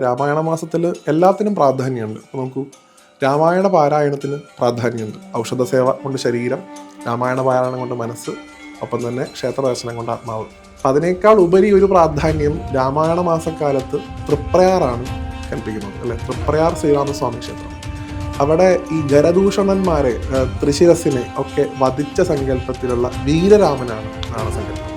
രാമായണ മാസത്തിൽ എല്ലാത്തിനും പ്രാധാന്യമുണ്ട്. നോക്കൂ രാമായണ പാരായണത്തിന് പ്രാധാന്യമുണ്ട്. ഔഷധ സേവ കൊണ്ട് ശരീരം രാമായണ പാരായണം കൊണ്ട് മനസ്സ് ഒപ്പം തന്നെ ക്ഷേത്ര ദർശനം കൊണ്ട് ആത്മാവ്. അതിനേക്കാൾ ഉപരി ഒരു പ്രാധാന്യം രാമായണ മാസക്കാലത്ത് തൃപ്രയാറാണ് കൽപ്പിക്കുന്നത് അല്ലെ? തൃപ്രയാർ ശ്രീരാമസ്വാമി ക്ഷേത്രം. അവിടെ ഈ ജലദൂഷണന്മാരെ തൃശിരസിനെ ഒക്കെ വധിച്ച സങ്കല്പത്തിലുള്ള വീരരാമനാണ് ആണ് സങ്കല്പം.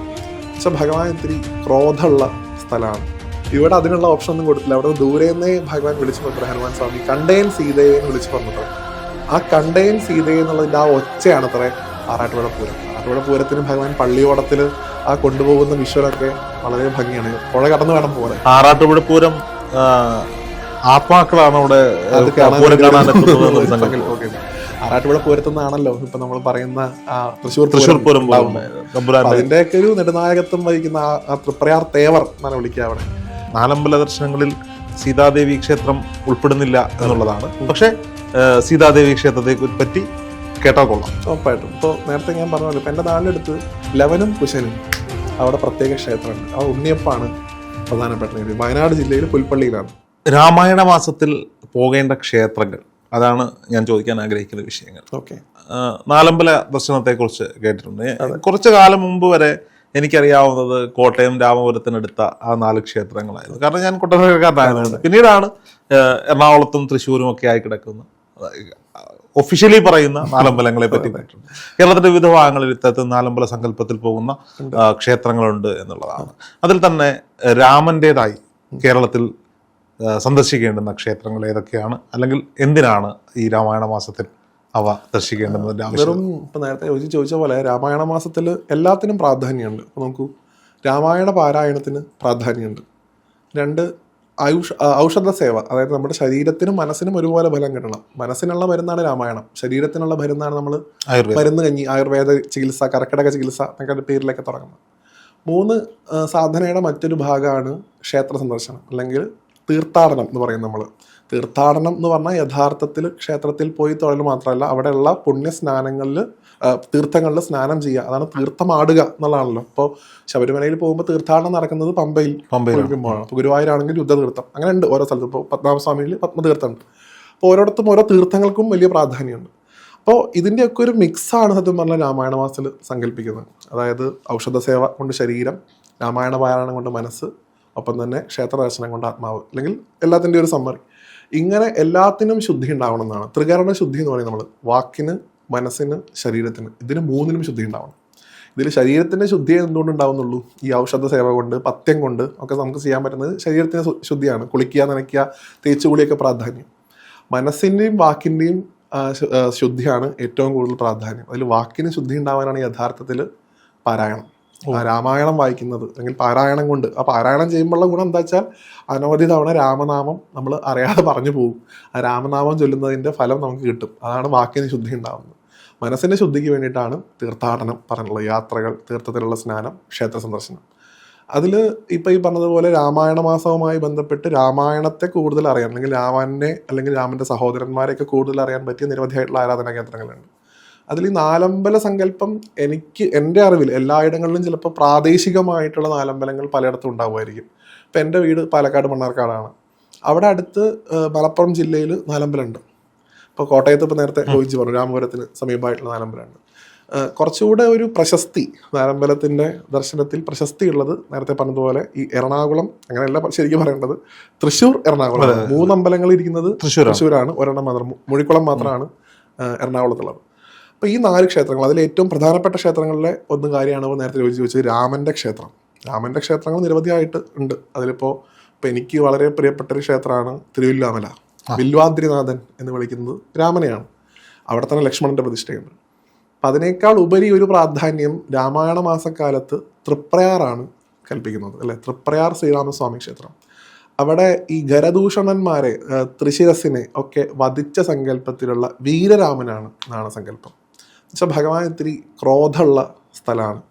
പക്ഷെ ഭഗവാൻ ഇത്തിരി ക്രോധമുള്ള സ്ഥലമാണ്. ഇവിടെ അതിനുള്ള ഓപ്ഷൻ ഒന്നും കൊടുത്തില്ല. അവിടെ ദൂരെ നിന്ന് ഭഗവാൻ വിളിച്ചു പറഞ്ഞു ഹനുമാൻ സ്വാമി കണ്ടേൻ സീതയെ എന്ന് വിളിച്ചു പറഞ്ഞിട്ട് ആ കണ്ടേൻ സീതയെ എന്നുള്ളതിന്റെ ആ ഒച്ചയാണ് അത്ര ആറാട്ടുപുഴ പൂരം. ആറാട്ടുപുഴ പൂരത്തിന് ഭഗവാൻ പള്ളിയോടത്തിൽ ആ കൊണ്ടുപോകുന്ന വിഷ്വലൊക്കെ വളരെ ഭംഗിയാണ്. പുഴ കടന്നു വേണം പോലെ ആറാട്ടുപുഴ പൂരം ആത്മാക്കളാണ് അവിടെ. ആറാട്ടുപുഴ പൂരത്തുനിന്നാണല്ലോ ഇപ്പൊ നമ്മൾ പറയുന്ന തൃശ്ശൂർ തൃശ്ശൂർ പൂരം അതിന്റെയൊക്കെ ഒരു നെടുനായകത്വം വഹിക്കുന്ന ആ തൃപ്രയാർ തേവർ എന്നാണ് വിളിക്കുക അവിടെ. നാലമ്പല ദർശനങ്ങളിൽ സീതാദേവി ക്ഷേത്രം ഉൾപ്പെടുന്നില്ല എന്നുള്ളതാണ്. പക്ഷേ സീതാദേവി ക്ഷേത്രത്തെ പറ്റി കേട്ടാൽ കൊള്ളാം. ഉറപ്പായിട്ടും. ഇപ്പോൾ നേരത്തെ ഞാൻ പറഞ്ഞല്ലോ ഇപ്പം എന്റെ നാടിനടുത്ത് ലവനും കുശനും അവിടെ പ്രത്യേക ക്ഷേത്രമുണ്ട്. ആ ഉണ്ണിയപ്പാണ് പ്രധാനപ്പെട്ട വയനാട് ജില്ലയിൽ പുൽപ്പള്ളിയിലാണ്. രാമായണ മാസത്തിൽ പോകേണ്ട ക്ഷേത്രങ്ങൾ അതാണ് ഞാൻ ചോദിക്കാൻ ആഗ്രഹിക്കുന്ന വിഷയങ്ങൾ. ഓക്കെ. നാലമ്പല ദർശനത്തെക്കുറിച്ച് കേട്ടിട്ടുണ്ട്. കുറച്ച് കാലം മുമ്പ് വരെ എനിക്കറിയാവുന്നത് കോട്ടയം രാമപുരത്തിനടുത്ത ആ നാല് ക്ഷേത്രങ്ങളായിരുന്നു. കാരണം ഞാൻ കുട്ടനാട്ടുകാരനായതുകൊണ്ട് പിന്നീടാണ് എറണാകുളത്തും തൃശ്ശൂരും ഒക്കെ ആയി കിടക്കുന്ന ഒഫീഷ്യലി പറയുന്ന നാലമ്പലങ്ങളെ പറ്റി കേരളത്തിന്റെ വിവിധ ഭാഗങ്ങളിൽ ഇത്തരത്തിൽ നാലമ്പല സങ്കല്പത്തിൽ പോകുന്ന ക്ഷേത്രങ്ങളുണ്ട് എന്നുള്ളതാണ്. അതിൽ തന്നെ രാമന്റേതായി കേരളത്തിൽ സന്ദർശിക്കേണ്ടുന്ന ക്ഷേത്രങ്ങൾ ഏതൊക്കെയാണ്? അല്ലെങ്കിൽ എന്തിനാണ് ഈ രാമായണ മാസത്തിൽ അവ ദർശിക്കേണ്ടത് വെറും ഇപ്പം നേരത്തെ ചോദിച്ച് ചോദിച്ച പോലെ രാമായണ മാസത്തിൽ എല്ലാത്തിനും പ്രാധാന്യമുണ്ട്. അപ്പോൾ നോക്കൂ രാമായണ പാരായണത്തിന് പ്രാധാന്യമുണ്ട്. രണ്ട് ആയുഷ് ഔഷധ സേവ അതായത് നമ്മുടെ ശരീരത്തിനും മനസ്സിനും ഒരുപോലെ ഫലം കിട്ടണം. മനസ്സിനുള്ള മരുന്നാണ് രാമായണം. ശരീരത്തിനുള്ള മരുന്നാണ് നമ്മൾ മരുന്ന് കഞ്ഞി ആയുർവേദ ചികിത്സ കർക്കിടക ചികിത്സ എന്നൊക്കെ പേരിലൊക്കെ തുടങ്ങുന്നത്. മൂന്ന് സാധനയുടെ മറ്റൊരു ഭാഗമാണ് ക്ഷേത്ര സന്ദർശനം അല്ലെങ്കിൽ തീർത്ഥാടനം എന്ന് പറയും നമ്മൾ തീർത്ഥാടനം എന്ന് പറഞ്ഞാൽ യഥാർത്ഥത്തിൽ ക്ഷേത്രത്തിൽ പോയി തൊഴിൽ മാത്രമല്ല അവിടെയുള്ള പുണ്യ സ്നാനങ്ങളിൽ തീർത്ഥങ്ങളിൽ സ്നാനം ചെയ്യുക. അതാണ് തീർത്ഥമാടുക എന്നുള്ളതാണല്ലോ. അപ്പോൾ ശബരിമലയിൽ പോകുമ്പോൾ തീർത്ഥാടനം നടക്കുന്നത് പമ്പയിൽ പമ്പയിൽ അപ്പോൾ ഗുരുവായൂരാണെങ്കിൽ യുദ്ധതീർത്ഥം. അങ്ങനെ ഉണ്ട് ഓരോ സ്ഥലത്തും. ഇപ്പോൾ പത്മനാഭസ്വാമിയിൽ പത്മതീർത്ഥമുണ്ട്. അപ്പോൾ ഓരോടത്തും ഓരോ തീർത്ഥങ്ങൾക്കും വലിയ പ്രാധാന്യമുണ്ട്. അപ്പോൾ ഇതിന്റെയൊക്കെ ഒരു മിക്സാണ് സത്യം പറഞ്ഞാൽ രാമായണ മാസത്തിൽ സങ്കല്പിക്കുന്നത്. അതായത് ഔഷധ സേവ കൊണ്ട് ശരീരം രാമായണ പാരായണം കൊണ്ട് മനസ്സ് ഒപ്പം തന്നെ ക്ഷേത്ര ദർശനം കൊണ്ട് ആത്മാവ്. അല്ലെങ്കിൽ എല്ലാത്തിന്റെ ഒരു സമ്മറി. ഇങ്ങനെ എല്ലാത്തിനും ശുദ്ധി ഉണ്ടാവണം എന്നാണ് ത്രികരണ ശുദ്ധി എന്ന് പറയുന്നത് നമ്മൾ വാക്കിന് മനസ്സിന് ശരീരത്തിന്. ഇതിന് മൂന്നിനും ശുദ്ധി ഉണ്ടാവണം. ഇതിൽ ശരീരത്തിന്റെ ശുദ്ധി എന്തുകൊണ്ട് ഉണ്ടാവുന്നുള്ളൂ? ഈ ഔഷധ സേവ കൊണ്ട് പത്യം കൊണ്ട് ഒക്കെ നമുക്ക് ചെയ്യാൻ പറ്റുന്നത് ശരീരത്തിന്റെ ശുദ്ധിയാണ്. കുളിക്കുക നനയ്ക്കുക തേച്ചുകുളിയൊക്കെ പ്രാധാന്യം. മനസ്സിന്റെയും വാക്കിന്റെയും ശുദ്ധിയാണ് ഏറ്റവും കൂടുതൽ പ്രാധാന്യം. അതിൽ വാക്കിന് ശുദ്ധി ഉണ്ടാവാനാണ് യഥാർത്ഥത്തിൽ പാരായണം. രാമായണം വായിക്കുന്നത് അല്ലെങ്കിൽ പാരായണം കൊണ്ട്. ആ പാരായണം ചെയ്യുമ്പോഴുള്ള ഗുണം എന്താ വെച്ചാൽ അനവധി തവണ രാമനാമം നമ്മൾ അറിയാതെ പറഞ്ഞു പോകും. ആ രാമനാമം ചൊല്ലുന്നതിന്റെ ഫലം നമുക്ക് കിട്ടും. അതാണ് വാക്കിന് ശുദ്ധി ഉണ്ടാകുന്നത് മനസ്സിന്റെ ശുദ്ധിക്ക് വേണ്ടിയിട്ടാണ് തീർത്ഥാടനം പറഞ്ഞുള്ളത് യാത്രകൾ തീർത്ഥത്തിലുള്ള സ്നാനം ക്ഷേത്ര സന്ദർശനം. അതിൽ ഇപ്പം ഈ പറഞ്ഞതുപോലെ രാമായണ മാസവുമായി ബന്ധപ്പെട്ട് രാമായണത്തെ കൂടുതൽ അറിയാൻ അല്ലെങ്കിൽ രാമനെ അല്ലെങ്കിൽ രാമന്റെ സഹോദരന്മാരെയൊക്കെ കൂടുതൽ അറിയാൻ പറ്റിയ നിരവധിയായിട്ടുള്ള ആരാധനാ കേന്ദ്രങ്ങളുണ്ട്. അതിൽ ഈ നാലമ്പല സങ്കല്പം എനിക്ക് എന്റെ അറിവിൽ എല്ലായിടങ്ങളിലും ചിലപ്പോൾ പ്രാദേശികമായിട്ടുള്ള നാലമ്പലങ്ങൾ പലയിടത്തും ഉണ്ടാവുമായിരിക്കും. ഇപ്പം എന്റെ വീട് പാലക്കാട് മണ്ണാർക്കാടാണ്. അവിടെ അടുത്ത് മലപ്പുറം ജില്ലയിൽ നാലമ്പലമുണ്ട്. ഇപ്പോൾ കോട്ടയത്ത് ഇപ്പോൾ നേരത്തെ ചോദിച്ചു പറഞ്ഞു രാമപുരത്തിന് സമീപമായിട്ടുള്ള നാലമ്പലമുണ്ട്. കുറച്ചുകൂടെ ഒരു പ്രശസ്തി നാലമ്പലത്തിന്റെ ദർശനത്തിൽ പ്രശസ്തി ഉള്ളത് നേരത്തെ പറഞ്ഞതുപോലെ ഈ എറണാകുളം അങ്ങനെയല്ല ശരിക്കും പറയേണ്ടത് തൃശ്ശൂർ എറണാകുളം. മൂന്ന് അമ്പലങ്ങൾ ഇരിക്കുന്നത് തൃശ്ശൂരാണ്. ഒരെണ്ണം മാത്രം മുഴിക്കുളം മാത്രമാണ് എറണാകുളത്തുള്ളത്. അപ്പോൾ ഈ നാല് ക്ഷേത്രങ്ങൾ അതിൽ ഏറ്റവും പ്രധാനപ്പെട്ട ക്ഷേത്രങ്ങളിലെ ഒന്ന് കാര്യമാണ് നേരത്തെ ചോദിച്ചു ചോദിച്ചത് രാമന്റെ ക്ഷേത്രം. രാമന്റെ ക്ഷേത്രങ്ങൾ നിരവധിയായിട്ട് ഉണ്ട്. അതിലിപ്പോൾ ഇപ്പോൾ എനിക്ക് വളരെ പ്രിയപ്പെട്ട ഒരു ക്ഷേത്രമാണ് തിരുവില്ലാമല. വില്വാദ്രിനാഥൻ എന്ന് വിളിക്കുന്നത് രാമനെയാണ്. അവിടെ തന്നെ ലക്ഷ്മണന്റെ പ്രതിഷ്ഠയുണ്ട്. അപ്പം അതിനേക്കാൾ ഉപരി ഒരു പ്രാധാന്യം രാമായണ മാസക്കാലത്ത് തൃപ്രയാറാണ് കൽപ്പിക്കുന്നത് അല്ലെ? തൃപ്രയാർ ശ്രീരാമസ്വാമി ക്ഷേത്രം. അവിടെ ഈ ഗരദൂഷണന്മാരെ തൃശിരസിനെ ത്രിശിരസിനെ ഒക്കെ വധിച്ച സങ്കല്പത്തിലുള്ള വീരരാമനാണ് എന്നാണ് സങ്കല്പം എന്നുവെച്ചാൽ ഭഗവാൻ ഇത്തിരി ക്രോധമുള്ള സ്ഥലമാണ്.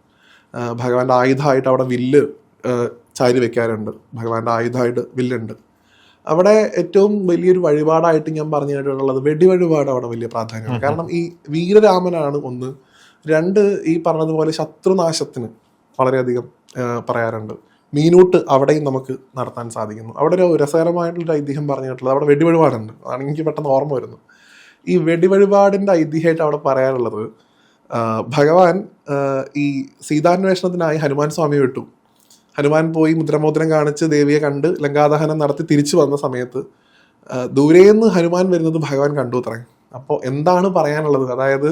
ഭഗവാന്റെ ആയുധമായിട്ട് അവിടെ വില്ല് ചാരി വെക്കാറുണ്ട്. ഭഗവാന്റെ ആയുധമായിട്ട് വില്ലുണ്ട്. അവിടെ ഏറ്റവും വലിയൊരു വഴിപാടായിട്ട് ഞാൻ പറഞ്ഞു കേട്ടിട്ടുള്ളത് വെടിവഴിപാട് അവിടെ വലിയ പ്രാധാന്യമാണ്. കാരണം ഈ വീരരാമനാണ് ഒന്ന് രണ്ട് ഈ പറഞ്ഞതുപോലെ ശത്രുനാശത്തിന് വളരെയധികം പറയാറുണ്ട്. മീനൂട്ട് അവിടെയും നമുക്ക് നടത്താൻ സാധിക്കുന്നു. അവിടെ ഒരു രസകരമായിട്ടുള്ള ഐതിഹ്യം പറഞ്ഞിട്ടുള്ളത് അവിടെ വെടിവഴിപാടുണ്ട്. അതാണ് എനിക്ക് പെട്ടെന്ന് ഓർമ്മ വരുന്നത് ഈ വെടിവഴിപാടിന്റെ ഐതിഹ്യമായിട്ട് അവിടെ പറയാനുള്ളത് ഭഗവാൻ ഈ സീതാന്വേഷണത്തിനായി ഹനുമാൻ സ്വാമി വിട്ടു. ഹനുമാൻ പോയി മുദ്രമോദ്രം കാണിച്ച് ദേവിയെ കണ്ട് ലങ്കാദഹനം നടത്തി തിരിച്ചു വന്ന സമയത്ത് ദൂരെ ദൂരേന്ന് ഹനുമാൻ വരുന്നത് ഭഗവാൻ കണ്ടു അത്രേ. അപ്പോൾ എന്താണ് പറയാനുള്ളത്? അതായത്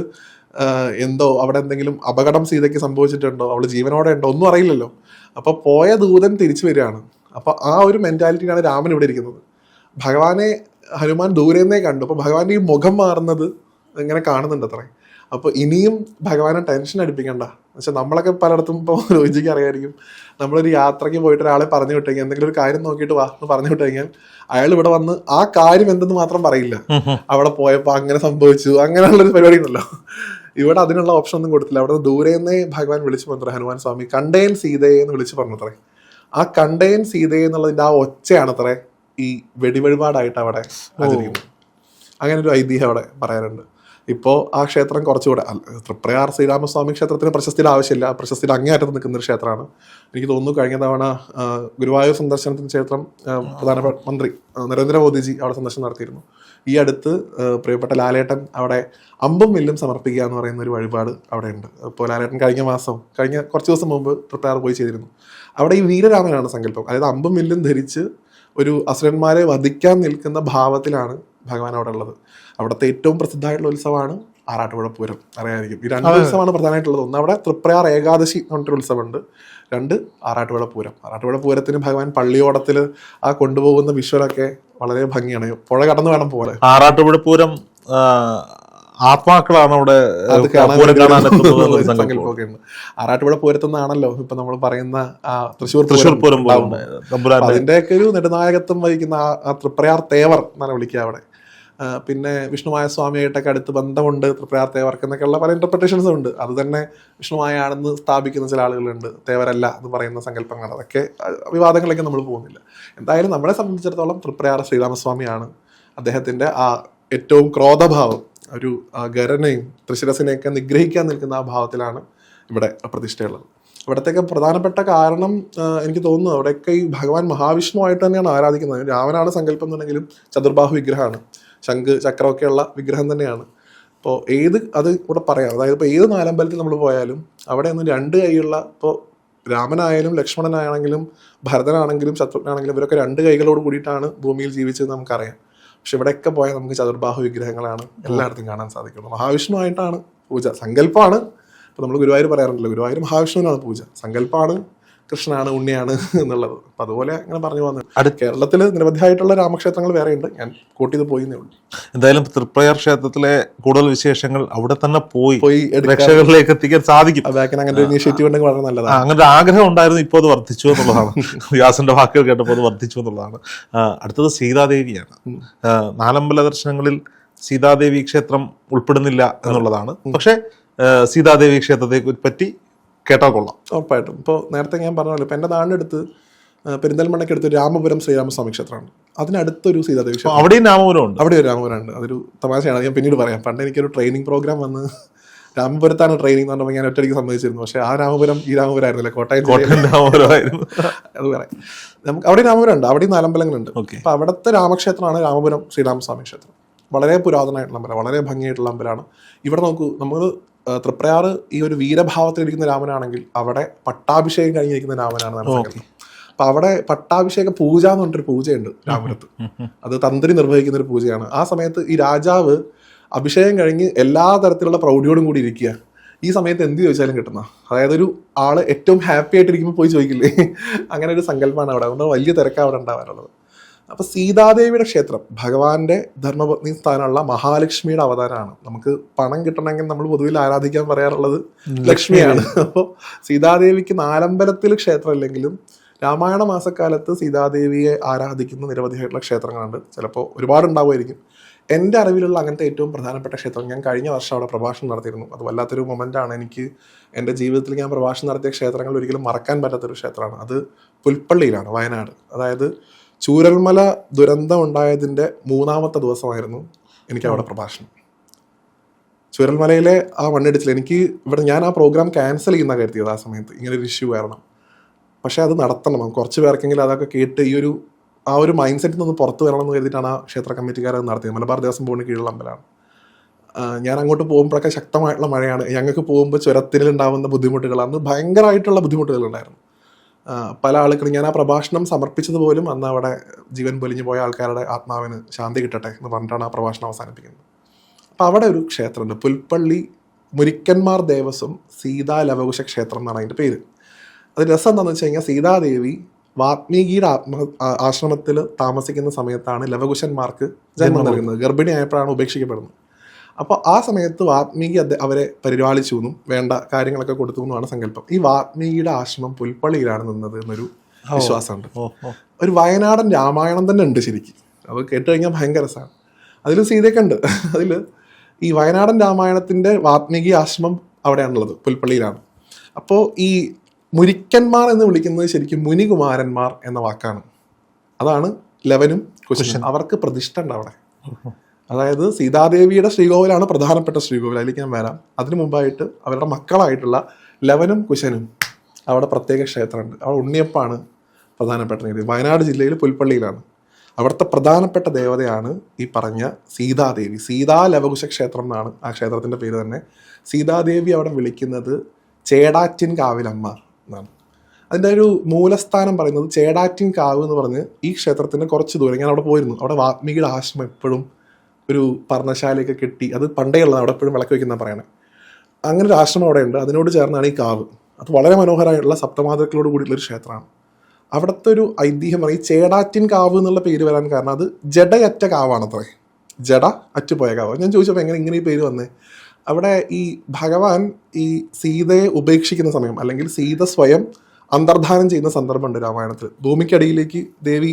എന്തോ അവിടെ എന്തെങ്കിലും അപകടം സീതയ്ക്ക് സംഭവിച്ചിട്ടുണ്ടോ? അവൾ ജീവനോടെ ഉണ്ടോ? ഒന്നും അറിയില്ലല്ലോ. അപ്പോൾ പോയ ദൂതൻ തിരിച്ചു വരികയാണ്. അപ്പോൾ ആ ഒരു മെന്റാലിറ്റിയാണ് രാമൻ ഇവിടെ ഇരിക്കുന്നത്. ഭഗവാനെ ഹനുമാൻ ദൂരെന്നേ കണ്ടു. അപ്പോൾ ഭഗവാന്റെ ഈ മുഖം മാറുന്നത് ഇങ്ങനെ കാണുന്നുണ്ട് അത്രേ. അപ്പോൾ ഇനിയും ഭഗവാനെ ടെൻഷൻ അടിപ്പിക്കണ്ട. പക്ഷെ നമ്മളൊക്കെ പലയിടത്തും ഇപ്പോൾ രോജിക്ക് അറിയായിരിക്കും. നമ്മളൊരു യാത്രയ്ക്ക് പോയിട്ട് ഒരാളെ പറഞ്ഞു വിട്ടുകഴിഞ്ഞാൽ എന്തെങ്കിലും ഒരു കാര്യം നോക്കിയിട്ട് വാ എന്ന് പറഞ്ഞു വിട്ടുകഴിഞ്ഞാൽ അയാൾ ഇവിടെ വന്ന് ആ കാര്യം എന്തെന്ന് മാത്രം പറയില്ല. അവിടെ പോയപ്പോൾ അങ്ങനെ സംഭവിച്ചു. അങ്ങനെയുള്ളൊരു പരിപാടി ഉണ്ടല്ലോ. ഇവിടെ അതിനുള്ള ഓപ്ഷൻ ഒന്നും കൊടുത്തില്ല. അവിടെ ദൂരെന്നേ ഭഗവാൻ വിളിച്ചു പറഞ്ഞു. ഹനുമാൻ സ്വാമി കണ്ടേൻ സീതയെ എന്ന് വിളിച്ചു പറഞ്ഞത്രേ ആ കണ്ടേൻ സീതയെ എന്നുള്ളതിന്റെ ആ ഒച്ചയാണത്രേ. ഈ വെടിവഴിപാടായിട്ട് അവിടെ ആചരിക്കുന്നത് അങ്ങനെ ഒരു ഐതിഹ്യം അവിടെ പറയാനുണ്ട്. ഇപ്പോൾ ആ ക്ഷേത്രം കുറച്ചുകൂടെ തൃപ്രയാർ ശ്രീരാമസ്വാമി ക്ഷേത്രത്തിന് പ്രശസ്തിയുടെ ആവശ്യമില്ല. പ്രശസ്തിയിൽ പ്രശസ്തിയുടെ അങ്ങേയറ്റത്ത് നിൽക്കുന്ന ഒരു ക്ഷേത്രമാണ്. എനിക്ക് തോന്നുന്നു കഴിഞ്ഞ തവണ ഗുരുവായൂർ സന്ദർശനത്തിന് ക്ഷേത്രം പ്രധാനമന്ത്രി പ്രധാനപ്പെട്ട മന്ത്രി നരേന്ദ്രമോദിജി അവിടെ സന്ദർശനം നടത്തിയിരുന്നു. ഈ അടുത്ത് പ്രിയപ്പെട്ട ലാലേട്ടൻ അവിടെ അമ്പും വില്ലും സമർപ്പിക്കുക എന്ന് പറയുന്ന ഒരു വഴിപാട് അവിടെ ഉണ്ട് അപ്പോൾ ലാലേട്ടൻ കഴിഞ്ഞ മാസം കഴിഞ്ഞ കുറച്ച് ദിവസം മുമ്പ് തൃപ്രയാർ പോയി ചെയ്തിരുന്നു. അവിടെ ഈ വീരരാമനാണ് സങ്കല്പം. അതായത് അമ്പും വില്ലും ധരിച്ച് ഒരു അസുരന്മാരെ വധിക്കാൻ നിൽക്കുന്ന ഭാവത്തിലാണ് ഭഗവാൻ അവിടെ ഉള്ളത് അവിടുത്തെ ഏറ്റവും പ്രസിദ്ധമായിട്ടുള്ള ഉത്സവമാണ് ആറാട്ടുപുഴ പൂരം. അറിയാമായിരിക്കും ഈ രണ്ട് ഉത്സവമാണ് പ്രധാനമായിട്ടുള്ളത്. ഒന്ന് അവിടെ തൃപ്രയാർ ഏകാദശി എന്ന് പറഞ്ഞിട്ടൊരു ഉത്സവമുണ്ട്. രണ്ട് ആറാട്ടുപുഴ പൂരം. ആറാട്ടുപുഴ പൂരത്തിന് ഭഗവാൻ പള്ളിയോടത്തിൽ ആ കൊണ്ടുപോകുന്ന വിഷ്വലൊക്കെ വളരെ ഭംഗിയാണ്. പുഴ കടന്നു വേണം പോലെ. ആറാട്ടുപുഴ പൂരം ആത്മാക്കളാണ് അവിടെ സങ്കല്പമൊക്കെ ഉണ്ട്. ആറാട്ടുപുഴ പൂരത്തുനിന്നാണല്ലോ ഇപ്പൊ നമ്മൾ പറയുന്ന തൃശ്ശൂർ തൃശ്ശൂർ പൂരം അതിന്റെയൊക്കെ ഒരു നെടുനായകത്വം വഹിക്കുന്ന ആ- തൃപ്രയാർ തേവർ എന്നാണ് വിളിക്കുക അവിടെ. പിന്നെ വിഷ്ണുമായ സ്വാമിയായിട്ടൊക്കെ അടുത്ത് ബന്ധമുണ്ട് തൃപ്രയാർ തേവർക്ക് എന്നൊക്കെയുള്ള പല ഇന്റർപ്രിട്ടേഷൻസും ഉണ്ട്. അത് തന്നെ വിഷ്ണുമായാണെന്ന് സ്ഥാപിക്കുന്ന ചില ആളുകളുണ്ട്. തേവരല്ല എന്ന് പറയുന്ന സങ്കല്പങ്ങൾ അതൊക്കെ വിവാദങ്ങളൊക്കെ വിവാദങ്ങളിലേക്ക് നമ്മൾ പോകുന്നില്ല. എന്തായാലും നമ്മളെ സംബന്ധിച്ചിടത്തോളം തൃപ്രയാർ ശ്രീരാമസ്വാമിയാണ് അദ്ദേഹത്തിന്റെ ആ ഏറ്റവും ക്രോധഭാവം. ഒരു ആ, തൃശ്ശിരസിനെയൊക്കെ നിഗ്രഹിക്കാൻ നിൽക്കുന്ന ആ ഭാവത്തിലാണ് ഇവിടെ പ്രതിഷ്ഠയുള്ളത്. ഇവിടത്തേക്ക് പ്രധാനപ്പെട്ട കാരണം എനിക്ക് തോന്നുന്നു അവിടെയൊക്കെ ഈ ഭഗവാൻ മഹാവിഷ്ണുവായിട്ട് തന്നെയാണ് ആരാധിക്കുന്നത്. രാമനാണ് സങ്കല്പം എന്നുണ്ടെങ്കിലും ചതുർബാഹു വിഗ്രഹമാണ്. ശംഖ് ചക്രമൊക്കെയുള്ള വിഗ്രഹം തന്നെയാണ്. അപ്പോൾ ഏത് അത് ഇവിടെ പറയാം. അതായത് ഇപ്പോൾ ഏത് നാലമ്പലത്തിൽ നമ്മൾ പോയാലും അവിടെ ഒന്ന് രണ്ട് കൈയുള്ള ഇപ്പോൾ രാമനായാലും ലക്ഷ്മണനാണെങ്കിലും ഭരതനാണെങ്കിലും ശത്രുഘ്നാണെങ്കിലും ഇവരൊക്കെ രണ്ട് കൈകളോട് കൂടിയിട്ടാണ് ഭൂമിയിൽ ജീവിച്ചത് നമുക്കറിയാം. പക്ഷെ ഇവിടെയൊക്കെ പോയാൽ നമുക്ക് ചതുർബാഹു വിഗ്രഹങ്ങളാണ് എല്ലായിടത്തും കാണാൻ സാധിക്കുന്നത്. മഹാവിഷ്ണു ആയിട്ടാണ് പൂജ. സങ്കല്പമാണ്. ഇപ്പൊ നമ്മൾ ഗുരുവായൂർ പറയാറുണ്ടല്ലോ ഗുരുവായൂർ മഹാവിഷ്ണുവിനാണ് പൂജ. സങ്കല്പമാണ്. കൃഷ്ണനാണ് ഉണ്ണിയാണ് എന്നുള്ളത്. അപ്പൊ അതുപോലെ അങ്ങനെ പറഞ്ഞു പോകുന്നത് അടുത്ത- കേരളത്തിൽ നിരവധിയായിട്ടുള്ള രാമക്ഷേത്രങ്ങൾ വേറെയുണ്ട്. ഞാൻ കൂട്ടിയത് പോയിന്നേ ഉള്ളൂ. എന്തായാലും തൃപ്രയർ ക്ഷേത്രത്തിലെ കൂടുതൽ വിശേഷങ്ങൾ അവിടെ തന്നെ പോയി. പോയി രക്ഷകളിലേക്ക് എത്തിക്കാൻ സാധിക്കും. ബാക്കിന് അങ്ങനെ ഒരു ഇനിഷ്യേറ്റീവ് ഉണ്ടെങ്കിൽ വളരെ നല്ലതാണ്. അങ്ങനെ ഒരു ആഗ്രഹം ഉണ്ടായിരുന്നു ഇപ്പോൾ അത് വർദ്ധിച്ചു എന്നുള്ളതാണ്. വ്യാസന്റെ വാക്കുകൾ കേട്ടപ്പോൾ അത് വർദ്ധിച്ചു എന്നുള്ളതാണ്. അടുത്തത് സീതാദേവിയാണ്. നാലമ്പല ദർശനങ്ങളിൽ സീതാദേവി ക്ഷേത്രം ഉൾപ്പെടുന്നില്ല എന്നുള്ളതാണ്. പക്ഷേ സീതാദേവി ക്ഷേത്രത്തെ പറ്റി കേട്ടാൽ കൊള്ളാം. ഉറപ്പായിട്ടും. ഇപ്പോൾ നേരത്തെ ഞാൻ പറഞ്ഞല്ലോ ഇപ്പം എന്റെ നാടിനടുത്ത് പെരിന്തൽമണ്ണയ്ക്ക് അടുത്ത് രാമപുരം ശ്രീരാമസ്വാമി ക്ഷേത്രമാണ്. അതിനടുത്തൊരു സീതാദേവി ക്ഷേത്രം. അവിടെയും രാമപുരം ഉണ്ട്. അവിടെ ഒരു രാമപുരം ഉണ്ട് അതൊരു തമാശയാണ്. ഞാൻ പിന്നീട് പറയാം. പണ്ട് എനിക്കൊരു ട്രെയിനിങ് പ്രോഗ്രാം വന്ന് രാമപുരത്താണ് ട്രെയിനിങ് എന്ന് പറഞ്ഞപ്പോൾ ഞാൻ ഒറ്റയ്ക്ക് സമ്മതിച്ചിരുന്നു. പക്ഷേ ആ രാമപുരം ഈ രാമപുരം ആയിരുന്നില്ല കോട്ടയം കോട്ടയം രാമപുരമായിരുന്നു. അത് പറയാം. നമുക്ക് അവിടെ രാമപുരം ഉണ്ട് അവിടെ നാലമ്പലങ്ങളുണ്ട്. ഓക്കെ. അപ്പൊ അവിടുത്തെ രാമക്ഷേത്രമാണ് രാമപുരം ശ്രീരാമസ്വാമി ക്ഷേത്രം. വളരെ പുരാതനമായിട്ടുള്ള അമ്പലം വളരെ ഭംഗിയായിട്ടുള്ള അമ്പലമാണ്. ഇവിടെ നോക്കൂ നമ്മൾ തൃപ്രയാർ ഈ ഒരു വീരഭാവത്തിലിരിക്കുന്ന രാമനാണെങ്കിൽ അവിടെ പട്ടാഭിഷേകം കഴിഞ്ഞിരിക്കുന്ന രാമനാണ് നമ്മുടെ സങ്കല്പം അപ്പൊ അവിടെ പട്ടാഭിഷേക പൂജ എന്ന് പറഞ്ഞിട്ടൊരു പൂജയുണ്ട് രാമനത്ത് അത് തന്ത്രി നിർവഹിക്കുന്ന ഒരു പൂജയാണ്. ആ സമയത്ത് ഈ രാജാവ് അഭിഷേകം കഴിഞ്ഞ് എല്ലാ തരത്തിലുള്ള പ്രൗഢിയോടും കൂടി ഇരിക്കുക. ഈ സമയത്ത് എന്ത് ചോദിച്ചാലും കിട്ടുന്ന അതായത് ഒരു ആൾ ഏറ്റവും ഹാപ്പി ആയിട്ടിരിക്കുമ്പോൾ പോയി ചോദിക്കില്ലേ? അങ്ങനെ ഒരു സങ്കല്പമാണ് അവിടെ. അതുകൊണ്ട് വലിയ തിരക്കാണ് അവിടെ ഉണ്ടാവാറുള്ളത്. അപ്പൊ സീതാദേവിയുടെ ക്ഷേത്രം ഭഗവാന്റെ ധർമ്മപത്നി സ്ഥാനമുള്ള മഹാലക്ഷ്മിയുടെ അവതാരമാണ്. നമുക്ക് പണം കിട്ടണമെങ്കിൽ നമ്മൾ പൊതുവിൽ ആരാധിക്കാൻ പറയാറുള്ളത് ലക്ഷ്മിയാണ്. അപ്പോൾ സീതാദേവിക്ക് നാലമ്പലത്തിൽ ക്ഷേത്രം ഇല്ലെങ്കിലും രാമായണ മാസക്കാലത്ത് സീതാദേവിയെ ആരാധിക്കുന്ന നിരവധിയായിട്ടുള്ള ക്ഷേത്രങ്ങളുണ്ട്. ചിലപ്പോൾ ഒരുപാട് ഉണ്ടാവുമായിരിക്കും. എന്റെ അറിവിലുള്ള അങ്ങനത്തെ ഏറ്റവും പ്രധാനപ്പെട്ട ക്ഷേത്രം ഞാൻ കഴിഞ്ഞ വർഷം അവിടെ പ്രഭാഷണം നടത്തിയിരുന്നു. അത് വല്ലാത്തൊരു മൊമെന്റാണ് എനിക്ക് എന്റെ ജീവിതത്തിൽ ഞാൻ പ്രഭാഷണം നടത്തിയ ക്ഷേത്രങ്ങൾ ഒരിക്കലും മറക്കാൻ പറ്റാത്തൊരു ക്ഷേത്രമാണ്. അത് പുൽപ്പള്ളിയിലാണ് വയനാട്. അതായത് ചൂരൽമല ദുരന്തം ഉണ്ടായതിന്റെ മൂന്നാമത്തെ ദിവസമായിരുന്നു എനിക്ക് അവിടെ പ്രഭാഷണം. ചുരൽമലയിലെ ആ മണ്ണിടിച്ചിൽ എനിക്ക് ഇവിടെ ഞാൻ ആ പ്രോഗ്രാം ക്യാൻസൽ ചെയ്യുന്ന കരുതിയത് ആ സമയത്ത്. ഇങ്ങനെ ഒരു ഇഷ്യൂ വരണം. പക്ഷേ അത് നടത്തണം. കുറച്ച് പേർക്കെങ്കിലും അതൊക്കെ കേട്ട് ഈ ഒരു ആ ഒരു മൈൻഡ് സെറ്റിൽ നിന്ന് പുറത്ത് വരണം എന്ന് കരുതിയിട്ടാണ് ആ ക്ഷേത്ര കമ്മിറ്റിക്കാരെ അത് നടത്തിയത്. മലബാർ ദേവസ്വം ബോർഡിന് കീഴിലുള്ള അമ്പലമാണ്. ഞാൻ അങ്ങോട്ട് പോകുമ്പോഴൊക്കെ ശക്തമായിട്ടുള്ള മഴയാണ്. ഞങ്ങൾക്ക് പോകുമ്പോൾ ചുരത്തിലുണ്ടാവുന്ന ബുദ്ധിമുട്ടുകൾ അന്ന് ഭയങ്കരമായിട്ടുള്ള ബുദ്ധിമുട്ടുകളുണ്ടായിരുന്നു. പല ആളുകളും ഞാൻ ആ പ്രഭാഷണം സമർപ്പിച്ചത് പോലും അന്ന് അവിടെ ജീവൻ പൊലിഞ്ഞു പോയ ആൾക്കാരുടെ ആത്മാവിന് ശാന്തി കിട്ടട്ടെ എന്ന് പറഞ്ഞിട്ടാണ് ആ പ്രഭാഷണം അവസാനിപ്പിക്കുന്നത്. അപ്പോൾ അവിടെ ഒരു ക്ഷേത്രമുണ്ട്. പുൽപ്പള്ളി മുരിക്കന്മാർ ദേവസ്വം സീതാ ലവകുശ ക്ഷേത്രം എന്നാണ് അതിന്റെ പേര്. അത് രസം എന്താണെന്ന് വെച്ച് കഴിഞ്ഞാൽ സീതാദേവി വാത്മീകിയുടെ ആത്മ ആശ്രമത്തിൽ താമസിക്കുന്ന സമയത്താണ് ലവകുശന്മാർക്ക് ജന്മം നൽകുന്നത്. ഗർഭിണിയായപ്പോഴാണ് ഉപേക്ഷിക്കപ്പെടുന്നത്. അപ്പോൾ ആ സമയത്ത് വാത്മീകി അവരെ പരിപാലിച്ചു എന്നും വേണ്ട കാര്യങ്ങളൊക്കെ കൊടുത്തു എന്നുമാണ് സങ്കല്പം. ഈ വാത്മീകിയുടെ ആശ്രമം പുൽപ്പള്ളിയിലാണ് നിന്നത് എന്നൊരു വിശ്വാസമുണ്ട്. ഒരു വയനാടൻ രാമായണം തന്നെ ഉണ്ട് ശരിക്കും. അത് കേട്ട് കഴിഞ്ഞാൽ ഭയങ്കര രസമാണ്. അതിൽ സീതയൊക്കെ ഉണ്ട്. അതിൽ ഈ വയനാടൻ രാമായണത്തിന്റെ വാത്മീകി ആശ്രമം അവിടെയാണുള്ളത് പുൽപ്പള്ളിയിലാണ്. അപ്പോൾ ഈ മുരിക്കന്മാർ എന്ന് വിളിക്കുന്നത് ശരിക്കും മുനികുമാരന്മാർ എന്ന വാക്കാണ്. അതാണ് ലെവനും കുശൻ അവർക്ക് പ്രതിഷ്ഠ ഉണ്ട് അവിടെ. അതായത് സീതാദേവിയുടെ ശ്രീകോവിലാണ് പ്രധാനപ്പെട്ട ശ്രീകോവിൽ. അതിലേക്ക് ഞാൻ വരാം. അതിനു മുമ്പായിട്ട് അവരുടെ മക്കളായിട്ടുള്ള ലവനും കുശനും അവിടെ പ്രത്യേക ക്ഷേത്രമുണ്ട്. അവിടെ ഉണ്ണിയപ്പാണ് പ്രധാനപ്പെട്ട രീതി വയനാട് ജില്ലയിൽ പുൽപ്പള്ളിയിലാണ്. അവിടുത്തെ പ്രധാനപ്പെട്ട ദേവതയാണ് ഈ പറഞ്ഞ സീതാദേവി. സീതാ ലവകുശ ക്ഷേത്രം എന്നാണ് ആ ക്ഷേത്രത്തിന്റെ പേര് തന്നെ. സീതാദേവി അവിടെ വിളിക്കുന്നത് ചേടാറ്റിൻ കാവിലമ്മ എന്നാണ്. അതിന്റെ ഒരു മൂലസ്ഥാനം പറയുന്നത് ചേടാറ്റിൻ കാവ് എന്ന് പറഞ്ഞ് ഈ ക്ഷേത്രത്തിന് കുറച്ച് ദൂരം. ഞാൻ അവിടെ പോയിരുന്നു. അവിടെ വാത്മീകിയുടെ ആശ്രമം എപ്പോഴും ഒരു പർണശാലയൊക്കെ കെട്ടി അത് പണ്ടേ ഉള്ളതാണ് അവിടെ എപ്പോഴും വിളക്ക് വയ്ക്കുന്ന പറയണേ. അങ്ങനെ ഒരു ആശ്രമം അവിടെ ഉണ്ട് അതിനോട് ചേർന്നാണ് ഈ കാവ്. അത് വളരെ മനോഹരമായിട്ടുള്ള സപ്തമാതൃക്കളോട് കൂടിയുള്ള ഒരു ക്ഷേത്രമാണ്. അവിടുത്തെ ഒരു ഐതിഹ്യം പറയും ചേടാറ്റിൻ കാവ് എന്നുള്ള പേര് വരാൻ കാരണം അത് ജഡയറ്റ കാവാണത്രേ. ജഡ അറ്റുപോയ കാവ്. ഞാൻ ചോദിച്ചപ്പോൾ എങ്ങനെ ഇങ്ങനെ ഈ പേര് വന്നേ? അവിടെ ഈ ഭഗവാൻ ഈ സീതയെ ഉപേക്ഷിക്കുന്ന സമയം അല്ലെങ്കിൽ സീത സ്വയം അന്തർധാനം ചെയ്യുന്ന സന്ദർഭമുണ്ട് രാമായണത്തിൽ ഭൂമിക്കടിയിലേക്ക് ദേവി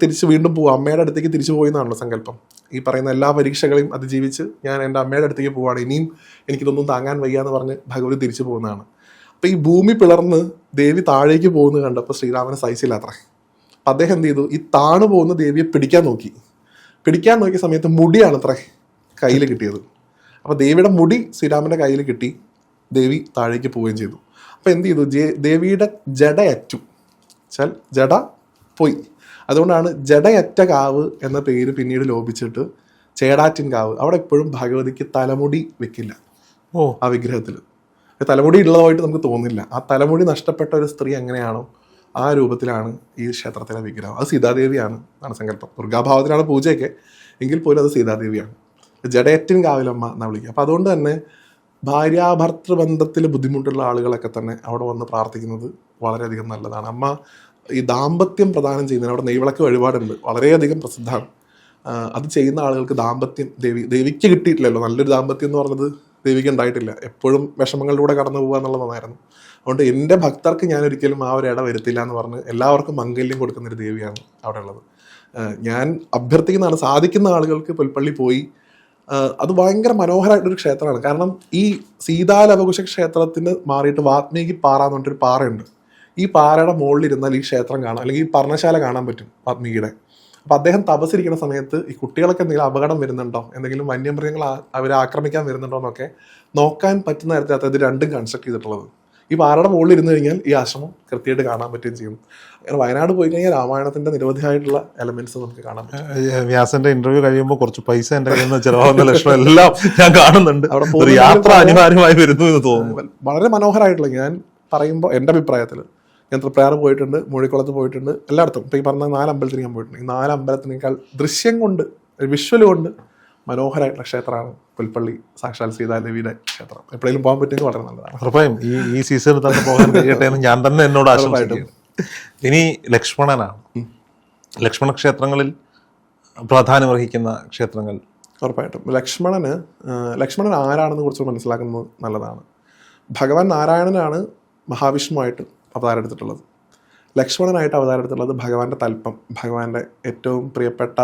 തിരിച്ച് വീണ്ടും പോകും അമ്മയുടെ അടുത്തേക്ക് തിരിച്ചു പോയി എന്നാണല്ലോ സങ്കല്പം. ഈ പറയുന്ന എല്ലാ പരീക്ഷകളെയും അതിജീവിച്ച് ഞാൻ എന്റെ അമ്മയുടെ അടുത്തേക്ക് പോവാണ്. ഇനിയും എനിക്കിതൊന്നും താങ്ങാൻ വയ്യ എന്ന് പറഞ്ഞ് ഭഗവതി തിരിച്ചു പോകുന്നതാണ്. അപ്പൊ ഈ ഭൂമി പിളർന്ന് ദേവി താഴേക്ക് പോകുന്നത് കണ്ടപ്പോൾ ശ്രീരാമന് സഹിച്ചില്ല അത്ര അപ്പൊ അദ്ദേഹം എന്ത് ചെയ്തു? ഈ താണു പോകുന്ന ദേവിയെ പിടിക്കാൻ നോക്കി. പിടിക്കാൻ നോക്കിയ സമയത്ത് മുടിയാണ് അത്ര കയ്യിൽ കിട്ടിയത്. അപ്പോൾ ദേവിയുടെ മുടി ശ്രീരാമന്റെ കയ്യിൽ കിട്ടി. ദേവി താഴേക്ക് പോവുകയും ചെയ്തു. അപ്പോൾ എന്ത് ചെയ്തു? ദേവിയുടെ ദേവിയുടെ ജഡയറ്റു വെച്ചാൽ ജഡ പോയി. അതുകൊണ്ടാണ് ജഡയറ്റ കാവ് എന്ന പേര് പിന്നീട് ലോപിച്ചിട്ട് ചേടാറ്റിൻ കാവ് അവിടെ എപ്പോഴും ഭഗവതിക്ക് തലമുടി വെക്കില്ല ഓ. ആ വിഗ്രഹത്തിൽ തലമുടി ഉള്ളതായിട്ട് നമുക്ക് തോന്നില്ല. ആ തലമുടി നഷ്ടപ്പെട്ട ഒരു സ്ത്രീ എങ്ങനെയാണോ ആ രൂപത്തിലാണ് ഈ ക്ഷേത്രത്തിലെ വിഗ്രഹം. അത് സീതാദേവിയാണ്. ആണ് സങ്കല്പം. ദുർഗാഭാവത്തിലാണ് പൂജയൊക്കെ. എങ്കിൽ പോലും അത് സീതാദേവിയാണ്. ജഡയറ്റിൻ കാവിലമ്മ എന്നാണ് വിളിക്കുക. അപ്പം അതുകൊണ്ട് തന്നെ ഭാര്യാഭർത്തൃബന്ധത്തിൽ ബുദ്ധിമുട്ടുള്ള ആളുകളൊക്കെ തന്നെ അവിടെ വന്ന് പ്രാർത്ഥിക്കുന്നത് വളരെയധികം നല്ലതാണ്. അമ്മ ഈ ദാമ്പത്യം പ്രദാനം ചെയ്യുന്നതിന് അവിടെ നെയ്വിളക്ക് വഴിപാടുണ്ട്. വളരെയധികം പ്രസിദ്ധമാണ്. അത് ചെയ്യുന്ന ആളുകൾക്ക് ദാമ്പത്യം ദേവി ദേവിക്ക് കിട്ടിയിട്ടില്ലല്ലോ. നല്ലൊരു ദാമ്പത്യം എന്ന് പറഞ്ഞത് ദേവിക്ക് ഉണ്ടായിട്ടില്ല. എപ്പോഴും വിഷമങ്ങളിലൂടെ കടന്നു പോകുക എന്നുള്ളതായിരുന്നു അതുകൊണ്ട് എന്റെ ഭക്തർക്ക് ഞാൻ ഒരിക്കലും ആ ഒരു ഇട വരുത്തില്ല എന്ന് പറഞ്ഞ് എല്ലാവർക്കും മംഗല്യം കൊടുക്കുന്ന ഒരു ദേവിയാണ് അവിടെ ഉള്ളത്. ഞാൻ അഭ്യർത്ഥിക്കുന്നതാണ് സാധിക്കുന്ന ആളുകൾക്ക് പുൽപ്പള്ളി പോയി. അത് ഭയങ്കര മനോഹരമായിട്ടൊരു ക്ഷേത്രമാണ്. കാരണം ഈ സീതാലവകുശ ക്ഷേത്രത്തിന് മാറിയിട്ട് വാത്മീകി പാറ എന്ന് പറഞ്ഞിട്ടൊരു പാറയുണ്ട്. ഈ പാറയുടെ മുകളിലിരുന്നാൽ ഈ ക്ഷേത്രം കാണാം അല്ലെങ്കിൽ ഈ പർണശാല കാണാൻ പറ്റും വാത്മീകിയുടെ അപ്പോൾ അദ്ദേഹം തപസ്സിരിക്കുന്ന സമയത്ത് ഈ കുട്ടികൾക്ക് എന്തെങ്കിലും അപകടം വരുന്നുണ്ടോ? എന്തെങ്കിലും വന്യമൃഗങ്ങൾ അവരെ ആക്രമിക്കാൻ വരുന്നുണ്ടോ എന്നൊക്കെ നോക്കാൻ പറ്റുന്ന നേരത്തെ അത് രണ്ടും കൺസ്ട്രക്ട് ചെയ്തിട്ടുള്ളത്. ഈ പാറയുടെ മുകളിൽ ഇരുന്ന് കഴിഞ്ഞാൽ ഈ ആശ്രമം കൃത്യമായിട്ട് കാണാൻ പറ്റുകയും ചെയ്യും. അങ്ങനെ വയനാട് പോയി കഴിഞ്ഞാൽ രാമായണത്തിന്റെ നിരവധിയായിട്ടുള്ള എലമെന്റ്സ് നമുക്ക് കാണാം പറ്റും. വ്യാസന്റെ ഇന്റർവ്യൂ കഴിയുമ്പോൾ കുറച്ച് പൈസ എന്റെ കയ്യിൽ നിന്ന് ചെലവാകുന്ന ലക്ഷണം എല്ലാം ഞാൻ കാണുന്നുണ്ട്. അവിടെ യാത്ര അനിവാര്യമായി വരുന്നു എന്ന് തോന്നുന്നു. വളരെ മനോഹരമായിട്ടുള്ള ഞാൻ പറയുമ്പോൾ എന്റെ അഭിപ്രായത്തിൽ ഞാൻ തൃപ്രയാർ പോയിട്ടുണ്ട് മൂഴിക്കുളത്ത് പോയിട്ടുണ്ട് എല്ലായിടത്തും. ഇപ്പം ഈ പറഞ്ഞ നാല് അമ്പലത്തിന് ഞാൻ പോയിട്ടുണ്ട്. ഈ നാല് അമ്പലത്തിനേക്കാൾ ദൃശ്യം കൊണ്ട് വിഷ്വൽ കൊണ്ട് മനോഹരമായിട്ടുള്ള ക്ഷേത്രമാണ് പുൽപ്പള്ളി സാക്ഷാൽ സീതാദേവിയുടെ ക്ഷേത്രം. എപ്പോഴെങ്കിലും പോകാൻ പറ്റുമെങ്കിൽ വളരെ നല്ലതാണ്. ഉറപ്പായും ഈ ഈ സീസണിൽ തന്നെ പോകാൻ കഴിയട്ടെ എന്ന് ഞാൻ തന്നെ എന്നോട് ആശംസിക്കുന്നു. ഇനി ലക്ഷ്മണനാണ്. ലക്ഷ്മണ ക്ഷേത്രങ്ങളിൽ പ്രാധാന്യം വഹിക്കുന്ന ക്ഷേത്രങ്ങൾ. ഉറപ്പായിട്ടും. ലക്ഷ്മണന് ലക്ഷ്മണൻ ആരാണെന്ന് കുറിച്ച് മനസ്സിലാക്കുന്നത് നല്ലതാണ്. ഭഗവാൻ നാരായണനാണ് മഹാവിഷ്ണുവായിട്ട് അവതാരം എടുത്തിട്ടുള്ളത് ലക്ഷ്മണനായിട്ട് അവതാരം എടുത്തിട്ടുള്ളത് ഭഗവാന്റെ തൽപ്പം ഭഗവാന്റെ ഏറ്റവും പ്രിയപ്പെട്ട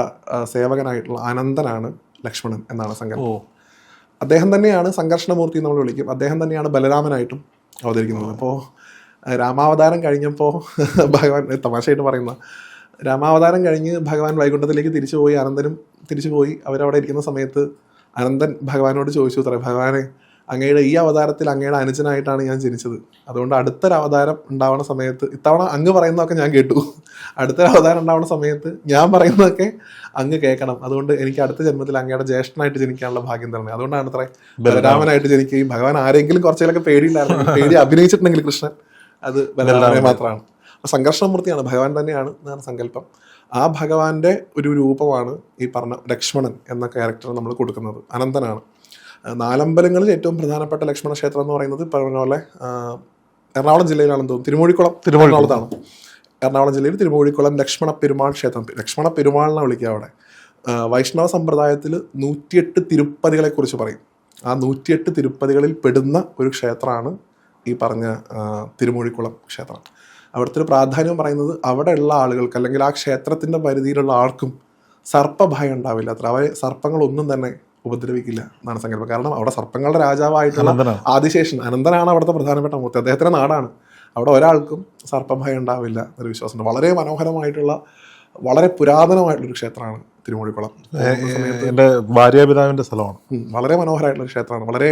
സേവകനായിട്ടുള്ള അനന്തനാണ് ലക്ഷ്മണൻ എന്നാണ് സങ്കല്പം. അദ്ദേഹം തന്നെയാണ് സംഘർഷണമൂർത്തി നമ്മൾ വിളിക്കും. അദ്ദേഹം തന്നെയാണ് ബലരാമനായിട്ടും അവതരിക്കുന്നത്. അപ്പോൾ രാമാവതാരം കഴിഞ്ഞപ്പോൾ ഭഗവാൻ തമാശയായിട്ട് പറയുന്ന രാമാവതാരം കഴിഞ്ഞ് ഭഗവാൻ വൈകുണ്ഠത്തിലേക്ക് തിരിച്ചു പോയി അനന്തനും തിരിച്ചു പോയി അവരവിടെ ഇരിക്കുന്ന സമയത്ത് അനന്തൻ ഭഗവാനോട് ചോദിച്ചു അത്ര ഭഗവാനെ അങ്ങയുടെ ഈ അവതാരത്തിൽ അങ്ങയുടെ അനുജനായിട്ടാണ് ഞാൻ ജനിച്ചത്. അതുകൊണ്ട് അടുത്തൊരു അവതാരം ഉണ്ടാവുന്ന സമയത്ത് ഇത്തവണ അങ്ങ് പറയുന്നതൊക്കെ ഞാൻ കേട്ടു. അടുത്തൊരു അവതാരം ഉണ്ടാവുന്ന സമയത്ത് ഞാൻ പറയുന്നതൊക്കെ അങ്ങ് കേൾക്കണം. അതുകൊണ്ട് എനിക്ക് അടുത്ത ജന്മത്തിൽ അങ്ങയുടെ ജ്യേഷ്ഠനായിട്ട് ജനിക്കാനുള്ള ഭാഗ്യം തന്നെ അതുകൊണ്ടാണ് അത്ര ബലരാമനായിട്ട് ജനിക്കുകയും ഭഗവാൻ ആരെങ്കിലും കുറച്ചേലൊക്കെ പേടിയില്ലായിരുന്നു പേടി അഭിനയിച്ചിട്ടുണ്ടെങ്കിൽ കൃഷ്ണൻ അത് ബലരാമനെ മാത്രമാണ്. സംഘർഷമൂർത്തിയാണ് ഭഗവാൻ തന്നെയാണ് എന്നാണ് സങ്കല്പം. ആ ഭഗവാന്റെ ഒരു രൂപമാണ് ഈ പറഞ്ഞ ലക്ഷ്മണൻ എന്ന ക്യാരക്ടർ നമ്മൾ കൊടുക്കുന്നത്. അനന്തനാണ്. നാലമ്പലങ്ങളിൽ ഏറ്റവും പ്രധാനപ്പെട്ട ലക്ഷ്മണ ക്ഷേത്രം എന്ന് പറയുന്നത് പറഞ്ഞ പോലെ എറണാകുളം ജില്ലയിലാണെന്ന് തോന്നുന്നു. തിരുമൂഴിക്കുളം തിരുമൂഴിക്കുളത്താണ് എറണാകുളം ജില്ലയിൽ തിരുമൂഴിക്കുളം ലക്ഷ്മണ പെരുമാൾ ക്ഷേത്രം. ലക്ഷ്മണ പെരുമാളിനെ വിളിക്കുക അവിടെ. വൈഷ്ണവ സമ്പ്രദായത്തിൽ നൂറ്റിയെട്ട് തിരുപ്പതികളെ കുറിച്ച് പറയും. ആ നൂറ്റിയെട്ട് തിരുപ്പതികളിൽ പെടുന്ന ഒരു ക്ഷേത്രമാണ് ഈ പറഞ്ഞ തിരുമൂഴിക്കുളം ക്ഷേത്രം. അവിടുത്തെ ഒരു പ്രാധാന്യം പറയുന്നത് അവിടെയുള്ള ആളുകൾക്ക് അല്ലെങ്കിൽ ആ ക്ഷേത്രത്തിന്റെ പരിധിയിലുള്ള ആർക്കും സർപ്പഭയം ഉണ്ടാവില്ല അത്ര. അവരെ സർപ്പങ്ങളൊന്നും തന്നെ ഉപദ്രവിക്കില്ല എന്നാണ് സങ്കല്പം. കാരണം അവിടെ സർപ്പങ്ങളുടെ രാജാവായിട്ടുള്ള. ആദിശേഷൻ അനന്തനാണ് അവിടുത്തെ പ്രധാനപ്പെട്ട മൂർത്തി. അദ്ദേഹത്തിന്റെ നാടാണ്. അവിടെ ഒരാൾക്കും സർപ്പഭയം ഉണ്ടാവില്ല എന്നൊരു വിശ്വാസമുണ്ട്. വളരെ മനോഹരമായിട്ടുള്ള വളരെ പുരാതനമായിട്ടുള്ളൊരു ക്ഷേത്രമാണ് തിരുമൂഴിക്കുളം എന്റെ ഭാര്യാപിതാവിന്റെ സ്ഥലമാണ്. വളരെ മനോഹരമായിട്ടുള്ള ഒരു ക്ഷേത്രമാണ്. വളരെ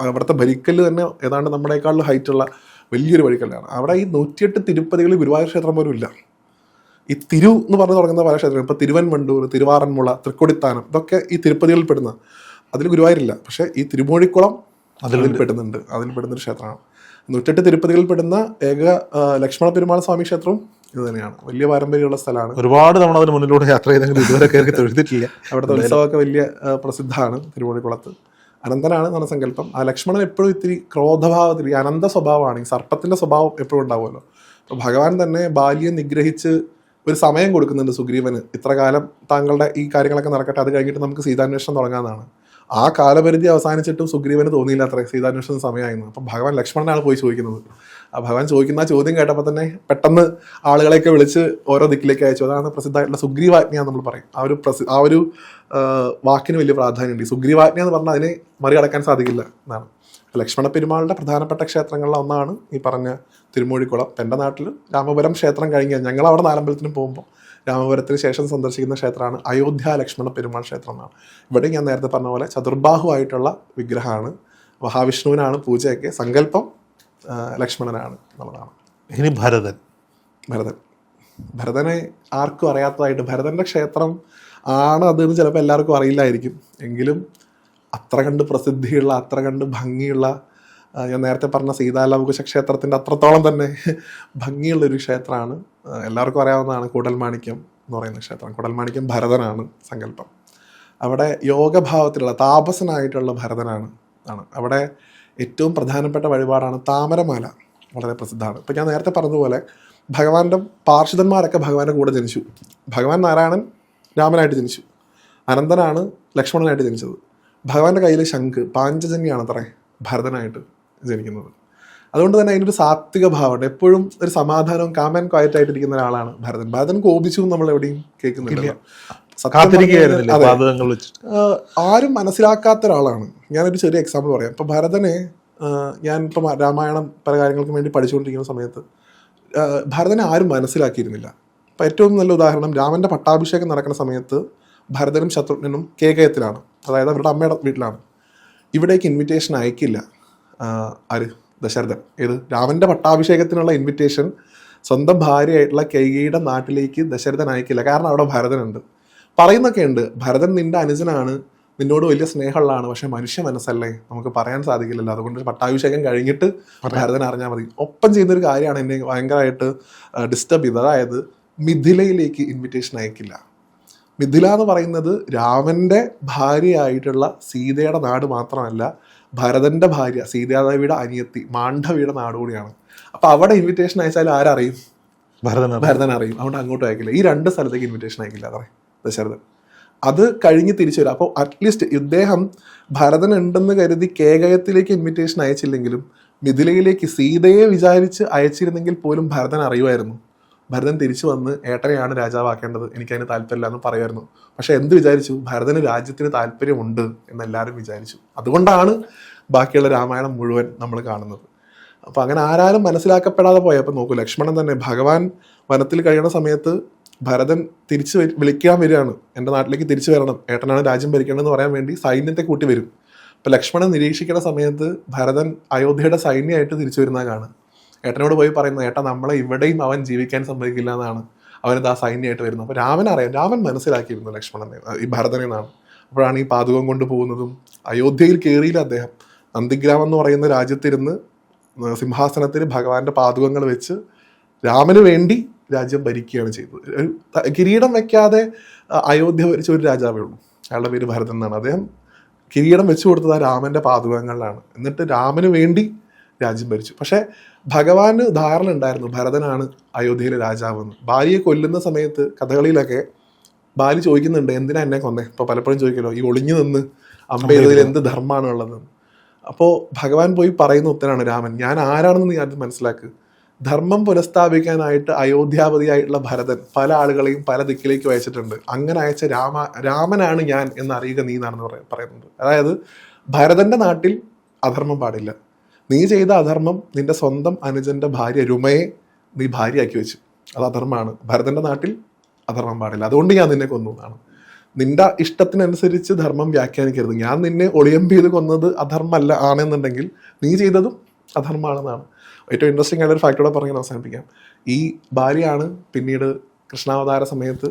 അവിടുത്തെ ഭരിക്കൽ തന്നെ ഏതാണ്ട് നമ്മളെക്കാളും ഹൈറ്റുള്ള വലിയൊരു വഴിക്കല്ലാണ്. അവിടെ ഈ നൂറ്റിയെട്ട് തിരുപ്പതികളിൽ ഗുരുവായൂർ ക്ഷേത്രം പോലും ഇല്ല. ഈ തിരു എന്ന് പറഞ്ഞു തുടങ്ങുന്ന പല ക്ഷേത്രങ്ങൾ ഇപ്പോൾ തിരുവൻവണ്ടൂർ തിരുവാറന്മുള തൃക്കൊടിത്താനം ഇതൊക്കെ ഈ തിരുപ്പതികളിൽ പെടുന്ന അതിൽ ഗുരുവായൂരില്ല. പക്ഷേ ഈ തിരുമൂഴിക്കുളം അതിൽ പെടുന്നുണ്ട്. അതിൽ പെടുന്ന ഒരു ക്ഷേത്രമാണ്. നൂറ്റെട്ട് തിരുപ്പതികളിൽ പെടുന്ന ഏക ലക്ഷ്മണ പെരുമാൾ സ്വാമി ക്ഷേത്രവും ഇത് തന്നെയാണ്. വലിയ പാരമ്പര്യമുള്ള സ്ഥലമാണ്. ഒരുപാട് തവണ അതിന് മുന്നിലൂടെ യാത്ര ചെയ്തെങ്കിലും ഇതുവരെ കയറി തൊഴുതിട്ടില്ല. അവിടുത്തെ ഉത്സവമൊക്കെ വലിയ പ്രസിദ്ധമാണ് തിരുവോണിക്കുളത്ത് അനന്തനാണ് എന്നാണ് സങ്കല്പം. ആ ലക്ഷ്മണൻ എപ്പോഴും ഇത്തിരി ക്രോധഭാവത്തിൽ ഈ അനന്ത സ്വഭാവമാണ്. ഈ സർപ്പത്തിന്റെ സ്വഭാവം എപ്പോഴും ഉണ്ടാവുമല്ലോ. അപ്പൊ ഭഗവാൻ തന്നെ ബാല്യം നിഗ്രഹിച്ച് ഒരു സമയം കൊടുക്കുന്നുണ്ട് സുഗ്രീവന്. ഇത്ര കാലം താങ്കളുടെ ഈ കാര്യങ്ങളൊക്കെ നടക്കട്ടെ അത് കഴിഞ്ഞിട്ട് നമുക്ക് സീതാന്വേഷണം തുടങ്ങാമെന്നാണ്. ആ കാലപരിധി അവസാനിച്ചിട്ടും സുഗ്രീവന് തോന്നിയില്ല അത്ര സീതാന്വേഷണം സമയമായിരുന്നു. അപ്പം ഭഗവാൻ ലക്ഷ്മണനാണ് പോയി ചോദിക്കുന്നത്. ആ ഭഗവാൻ ചോദിക്കുന്ന ചോദ്യം കേട്ടപ്പോൾ തന്നെ പെട്ടെന്ന് ആളുകളെയൊക്കെ വിളിച്ച് ഓരോ ദിക്കിലേക്ക് അയച്ചു. അതാണ് പ്രസിദ്ധമായിട്ടുള്ള സുഗ്രീവാജ്ഞ നമ്മൾ പറയും. ആ ഒരു പ്രസി ആ ഒരു വാക്കിന് വലിയ പ്രാധാന്യമുണ്ട്. സുഗ്രീവാജ്ഞ എന്ന് പറഞ്ഞാൽ അതിനെ മറികടക്കാൻ സാധിക്കില്ല എന്നാണ്. ലക്ഷ്മണ പെരുമാളുടെ പ്രധാനപ്പെട്ട ക്ഷേത്രങ്ങളിൽ ഒന്നാണ് ഈ പറഞ്ഞ തിരുമൂഴിക്കുളം. എന്റെ നാട്ടിൽ രാമപുരം ക്ഷേത്രം കഴിഞ്ഞാൽ ഞങ്ങൾ അവിടെ നാലമ്പലത്തിന് പോകുമ്പോൾ രാമപുരത്തിന് ശേഷം സന്ദർശിക്കുന്ന ക്ഷേത്രമാണ് അയോധ്യ ലക്ഷ്മണ പെരുമാൾ ക്ഷേത്രം എന്നാണ്. ഇവിടെ ഞാൻ നേരത്തെ പറഞ്ഞ പോലെ ചതുർബാഹു ആയിട്ടുള്ള വിഗ്രഹമാണ്. മഹാവിഷ്ണുവിനാണ് പൂജയൊക്കെ സങ്കല്പം ലക്ഷ്മണനാണ് എന്നുള്ളതാണ്. ഇനി ഭരതൻ. ഭരതൻ. ഭരതനെ ആർക്കും അറിയാത്തതായിട്ട് ഭരതന്റെ ക്ഷേത്രം ആണ് അതെന്ന് ചിലപ്പോൾ എല്ലാവർക്കും അറിയില്ലായിരിക്കും. എങ്കിലും അത്ര കണ്ട് പ്രസിദ്ധിയുള്ള അത്ര കണ്ട് ഭംഗിയുള്ള ഞാൻ നേരത്തെ പറഞ്ഞ സീതാലവകുശ ക്ഷേത്രത്തിന്റെ അത്രത്തോളം തന്നെ ഭംഗിയുള്ളൊരു ക്ഷേത്രമാണ്. എല്ലാവർക്കും അറിയാവുന്നതാണ് കൂടൽമാണിക്യം എന്ന് പറയുന്ന ക്ഷേത്രം. കൂടൽമാണിക്യം ഭരതനാണ് സങ്കല്പം. അവിടെ യോഗഭാവത്തിലുള്ള താപസനായിട്ടുള്ള ഭരതനാണ് ആണ്. അവിടെ ഏറ്റവും പ്രധാനപ്പെട്ട വഴിപാടാണ് താമരമാല. വളരെ പ്രസിദ്ധമാണ്. ഇപ്പം ഞാൻ നേരത്തെ പറഞ്ഞതുപോലെ ഭഗവാന്റെ പാർഷിതന്മാരൊക്കെ ഭഗവാന്റെ കൂടെ ജനിച്ചു. ഭഗവാൻ നാരായണൻ രാമനായിട്ട് ജനിച്ചു. അനന്തനാണ് ലക്ഷ്മണനായിട്ട് ജനിച്ചത്. ഭഗവാന്റെ കയ്യിൽ ശംഖ് പാഞ്ചജന്യാണ് അത്രേ ഭരതനായിട്ട് ജനിക്കുന്നത്. അതുകൊണ്ട് തന്നെ അതിനൊരു സാത്വിക ഭാവമുണ്ട്. എപ്പോഴും ഒരു സമാധാനവും കാമൻ ക്വയറ്റ് ആയിട്ടിരിക്കുന്ന ഒരാളാണ് ഭരതൻ. ഭരതൻ കോപിച്ചു നമ്മൾ എവിടെയും കേൾക്കുന്നില്ല ആരും മനസ്സിലാക്കാത്ത ഒരാളാണ്. ഞാനൊരു ചെറിയ എക്സാമ്പിൾ പറയാം. ഇപ്പൊ ഭരതനെ ഞാൻ ഇപ്പം രാമായണം പല കാര്യങ്ങൾക്കും വേണ്ടി പഠിച്ചുകൊണ്ടിരിക്കുന്ന സമയത്ത് ഭരതനെ ആരും മനസ്സിലാക്കിയിരുന്നില്ല. ഇപ്പൊ ഏറ്റവും നല്ല ഉദാഹരണം രാമന്റെ പട്ടാഭിഷേകം നടക്കുന്ന സമയത്ത് ഭരതനും ശത്രുഘ്നും കേകയത്തിലാണ്. അതായത് അവരുടെ അമ്മയുടെ വീട്ടിലാണ്. ഇവിടേക്ക് ഇൻവിറ്റേഷൻ അയക്കില്ല ആര്? ദശരഥൻ. ഏത് രാമന്റെ പട്ടാഭിഷേകത്തിനുള്ള ഇൻവിറ്റേഷൻ സ്വന്തം ഭാര്യയായിട്ടുള്ള കൈകയുടെ നാട്ടിലേക്ക് ദശരഥൻ അയക്കില്ല. കാരണം അവിടെ ഭരതനുണ്ട്. പറയുന്നൊക്കെ ഉണ്ട് ഭരതൻ നിന്റെ അനുജനാണ് നിന്നോട് വലിയ സ്നേഹമുള്ളതാണ് പക്ഷെ മനുഷ്യ മനസ്സല്ലേ? നമുക്ക് പറയാൻ സാധിക്കില്ലല്ലോ. അതുകൊണ്ട് പട്ടാഭിഷേകം കഴിഞ്ഞിട്ട് ഭരതൻ അറിഞ്ഞാൽ മതി. ഒപ്പം ചെയ്യുന്നൊരു കാര്യമാണ് എന്നെ ഭയങ്കരമായിട്ട് ഡിസ്റ്റർബ് ചെയ്തത്. അതായത് മിഥിലയിലേക്ക് ഇൻവിറ്റേഷൻ അയക്കില്ല. മിഥില എന്ന് പറയുന്നത് രാമന്റെ ഭാര്യയായിട്ടുള്ള സീതയുടെ നാട് മാത്രമല്ല ഭരതന്റെ ഭാര്യ സീതാദേവിയുടെ അനിയത്തി മാണ്ഡവിയുടെ നാട് കൂടിയാണ്. അപ്പൊ അവിടെ ഇൻവിറ്റേഷൻ അയച്ചാൽ ആരറിയും ഭരതൻ ഭരതൻ അറിയും. അതുകൊണ്ട് അങ്ങോട്ട് അയക്കില്ല. ഈ രണ്ട് സ്ഥലത്തേക്ക് ഇൻവിറ്റേഷൻ അയക്കില്ല അതെ ദശരഥൻ. അത് കഴിഞ്ഞ് തിരിച്ചു വരും. അപ്പോൾ അറ്റ്ലീസ്റ്റ് ഇദ്ദേഹം ഭരതൻ ഉണ്ടെന്ന് കരുതി കേകയത്തിലേക്ക് ഇൻവിറ്റേഷൻ അയച്ചില്ലെങ്കിലും മിഥിലയിലേക്ക് സീതയെ വിചാരിച്ച് അയച്ചിരുന്നെങ്കിൽ പോലും ഭരതൻ അറിയുമായിരുന്നു. ഭരതൻ തിരിച്ചു വന്ന് ഏട്ടനെയാണ് രാജാവാക്കേണ്ടത് എനിക്കതിന് താല്പര്യമില്ല എന്ന് പറയുമായിരുന്നു. പക്ഷെ എന്ത് വിചാരിച്ചു? ഭരതന് രാജ്യത്തിന് താല്പര്യമുണ്ട് എന്നെല്ലാവരും വിചാരിച്ചു. അതുകൊണ്ടാണ് ബാക്കിയുള്ള രാമായണം മുഴുവൻ നമ്മൾ കാണുന്നത്. അപ്പം അങ്ങനെ ആരാലും മനസ്സിലാക്കപ്പെടാതെ പോയപ്പോ നോക്കൂ ലക്ഷ്മണൻ തന്നെ ഭഗവാൻ വനത്തിൽ കഴിയുന്ന സമയത്ത് ഭരതൻ തിരിച്ചു വിളിക്കാൻ വരികയാണ്. എന്റെ നാട്ടിലേക്ക് തിരിച്ചു വരണം. ഏട്ടനാണ് രാജ്യം ഭരിക്കേണ്ടതെന്ന് പറയാൻ വേണ്ടി സൈന്യത്തെ കൂട്ടി വരും. അപ്പം ലക്ഷ്മണൻ നിരീക്ഷിക്കുന്ന സമയത്ത് ഭരതൻ അയോധ്യയുടെ സൈന്യമായിട്ട് തിരിച്ചു വരുന്ന കാണും ഏട്ടനോട് പോയി പറയുന്നത് ഏട്ട നമ്മളെ ഇവിടെയും അവൻ ജീവിക്കാൻ സമ്മതിക്കില്ല എന്നാണ്. അവനത് ആ സൈന്യമായിട്ട് വരുന്നത് അപ്പോൾ രാമൻ അറിയാം രാമൻ മനസ്സിലാക്കിയിരുന്നു ലക്ഷ്മണനെ ഈ ഭരതനെ എന്നാണ്. അപ്പോഴാണ് ഈ പാതുകം കൊണ്ട് പോകുന്നതും അയോധ്യയിൽ കയറിയില്ല അദ്ദേഹം. നന്ദിഗ്രാമം എന്ന് പറയുന്ന രാജ്യത്തിരുന്ന് സിംഹാസനത്തിൽ ഭഗവാന്റെ പാതുകങ്ങൾ വെച്ച് രാമന് വേണ്ടി രാജ്യം ഭരിക്കുകയാണ് ചെയ്തത്. ഒരു കിരീടം വെക്കാതെ അയോധ്യ ഭരിച്ച ഒരു രാജാവേ ഉള്ളൂ. അയാളുടെ പേര് ഭരതൻ എന്നാണ്. അദ്ദേഹം കിരീടം വെച്ചു കൊടുത്തത് ആ രാമന്റെ പാതുകങ്ങളിലാണ്. എന്നിട്ട് രാമന് വേണ്ടി രാജ്യം ഭരിച്ചു. പക്ഷെ ഭഗവാന് ധാരണ ഉണ്ടായിരുന്നു ഭരതനാണ് അയോധ്യയിലെ രാജാവെന്ന്. ഭാര്യയെ കൊല്ലുന്ന സമയത്ത് കഥകളിയിലൊക്കെ ബാലി ചോദിക്കുന്നുണ്ട് എന്തിനാ എന്നെ കൊന്നേ? ഇപ്പൊ പലപ്പോഴും ചോദിക്കല്ലോ ഈ ഒളിഞ്ഞു നിന്ന് അമ്പ ചെയ്തതിൽ എന്ത് ധർമ്മമാണ് ഉള്ളത് അപ്പോൾ ഭഗവാൻ പോയി പറയുന്ന ഉത്തരാണ് രാമൻ. ഞാൻ ആരാണെന്ന് നീ ആദ്യം മനസ്സിലാക്ക്. ധർമ്മം പുനഃസ്ഥാപിക്കാനായിട്ട് അയോധ്യാപതിയായിട്ടുള്ള ഭരതൻ പല ആളുകളെയും പല ദിക്കിലേക്ക് അയച്ചിട്ടുണ്ട്. അങ്ങനെ അയച്ച രാമ രാമനാണ് ഞാൻ എന്ന് അറിയുക നീ എന്നാണെന്ന് പറയുന്നത് അതായത് ഭരതന്റെ നാട്ടിൽ അധർമ്മം പാടില്ല. നീ ചെയ്ത അധർമ്മം നിന്റെ സ്വന്തം അനുജന്റെ ഭാര്യ രുമയെ നീ ഭാര്യയാക്കി വെച്ചു. അത് അധർമ്മമാണ്. ഭരതന്റെ നാട്ടിൽ അധർമ്മം പാടില്ല. അതുകൊണ്ട് ഞാൻ നിന്നെ കൊന്നു എന്നാണ്. നിന്റെ ഇഷ്ടത്തിനനുസരിച്ച് ധർമ്മം വ്യാഖ്യാനിക്കരുത്. ഞാൻ നിന്നെ ഒളിയം ചെയ്ത് കൊന്നത് അധർമ്മമല്ല ആണെന്നുണ്ടെങ്കിൽ നീ ചെയ്തതും അധർമ്മമാണെന്നാണ്. ഏറ്റവും ഇൻട്രസ്റ്റിംഗ് ആയിട്ട് ഒരു ഫാക്ടോടെ പറഞ്ഞ് അവസാനിപ്പിക്കാം. ഈ ഭാര്യയാണ് പിന്നീട് കൃഷ്ണാവതാര സമയത്ത്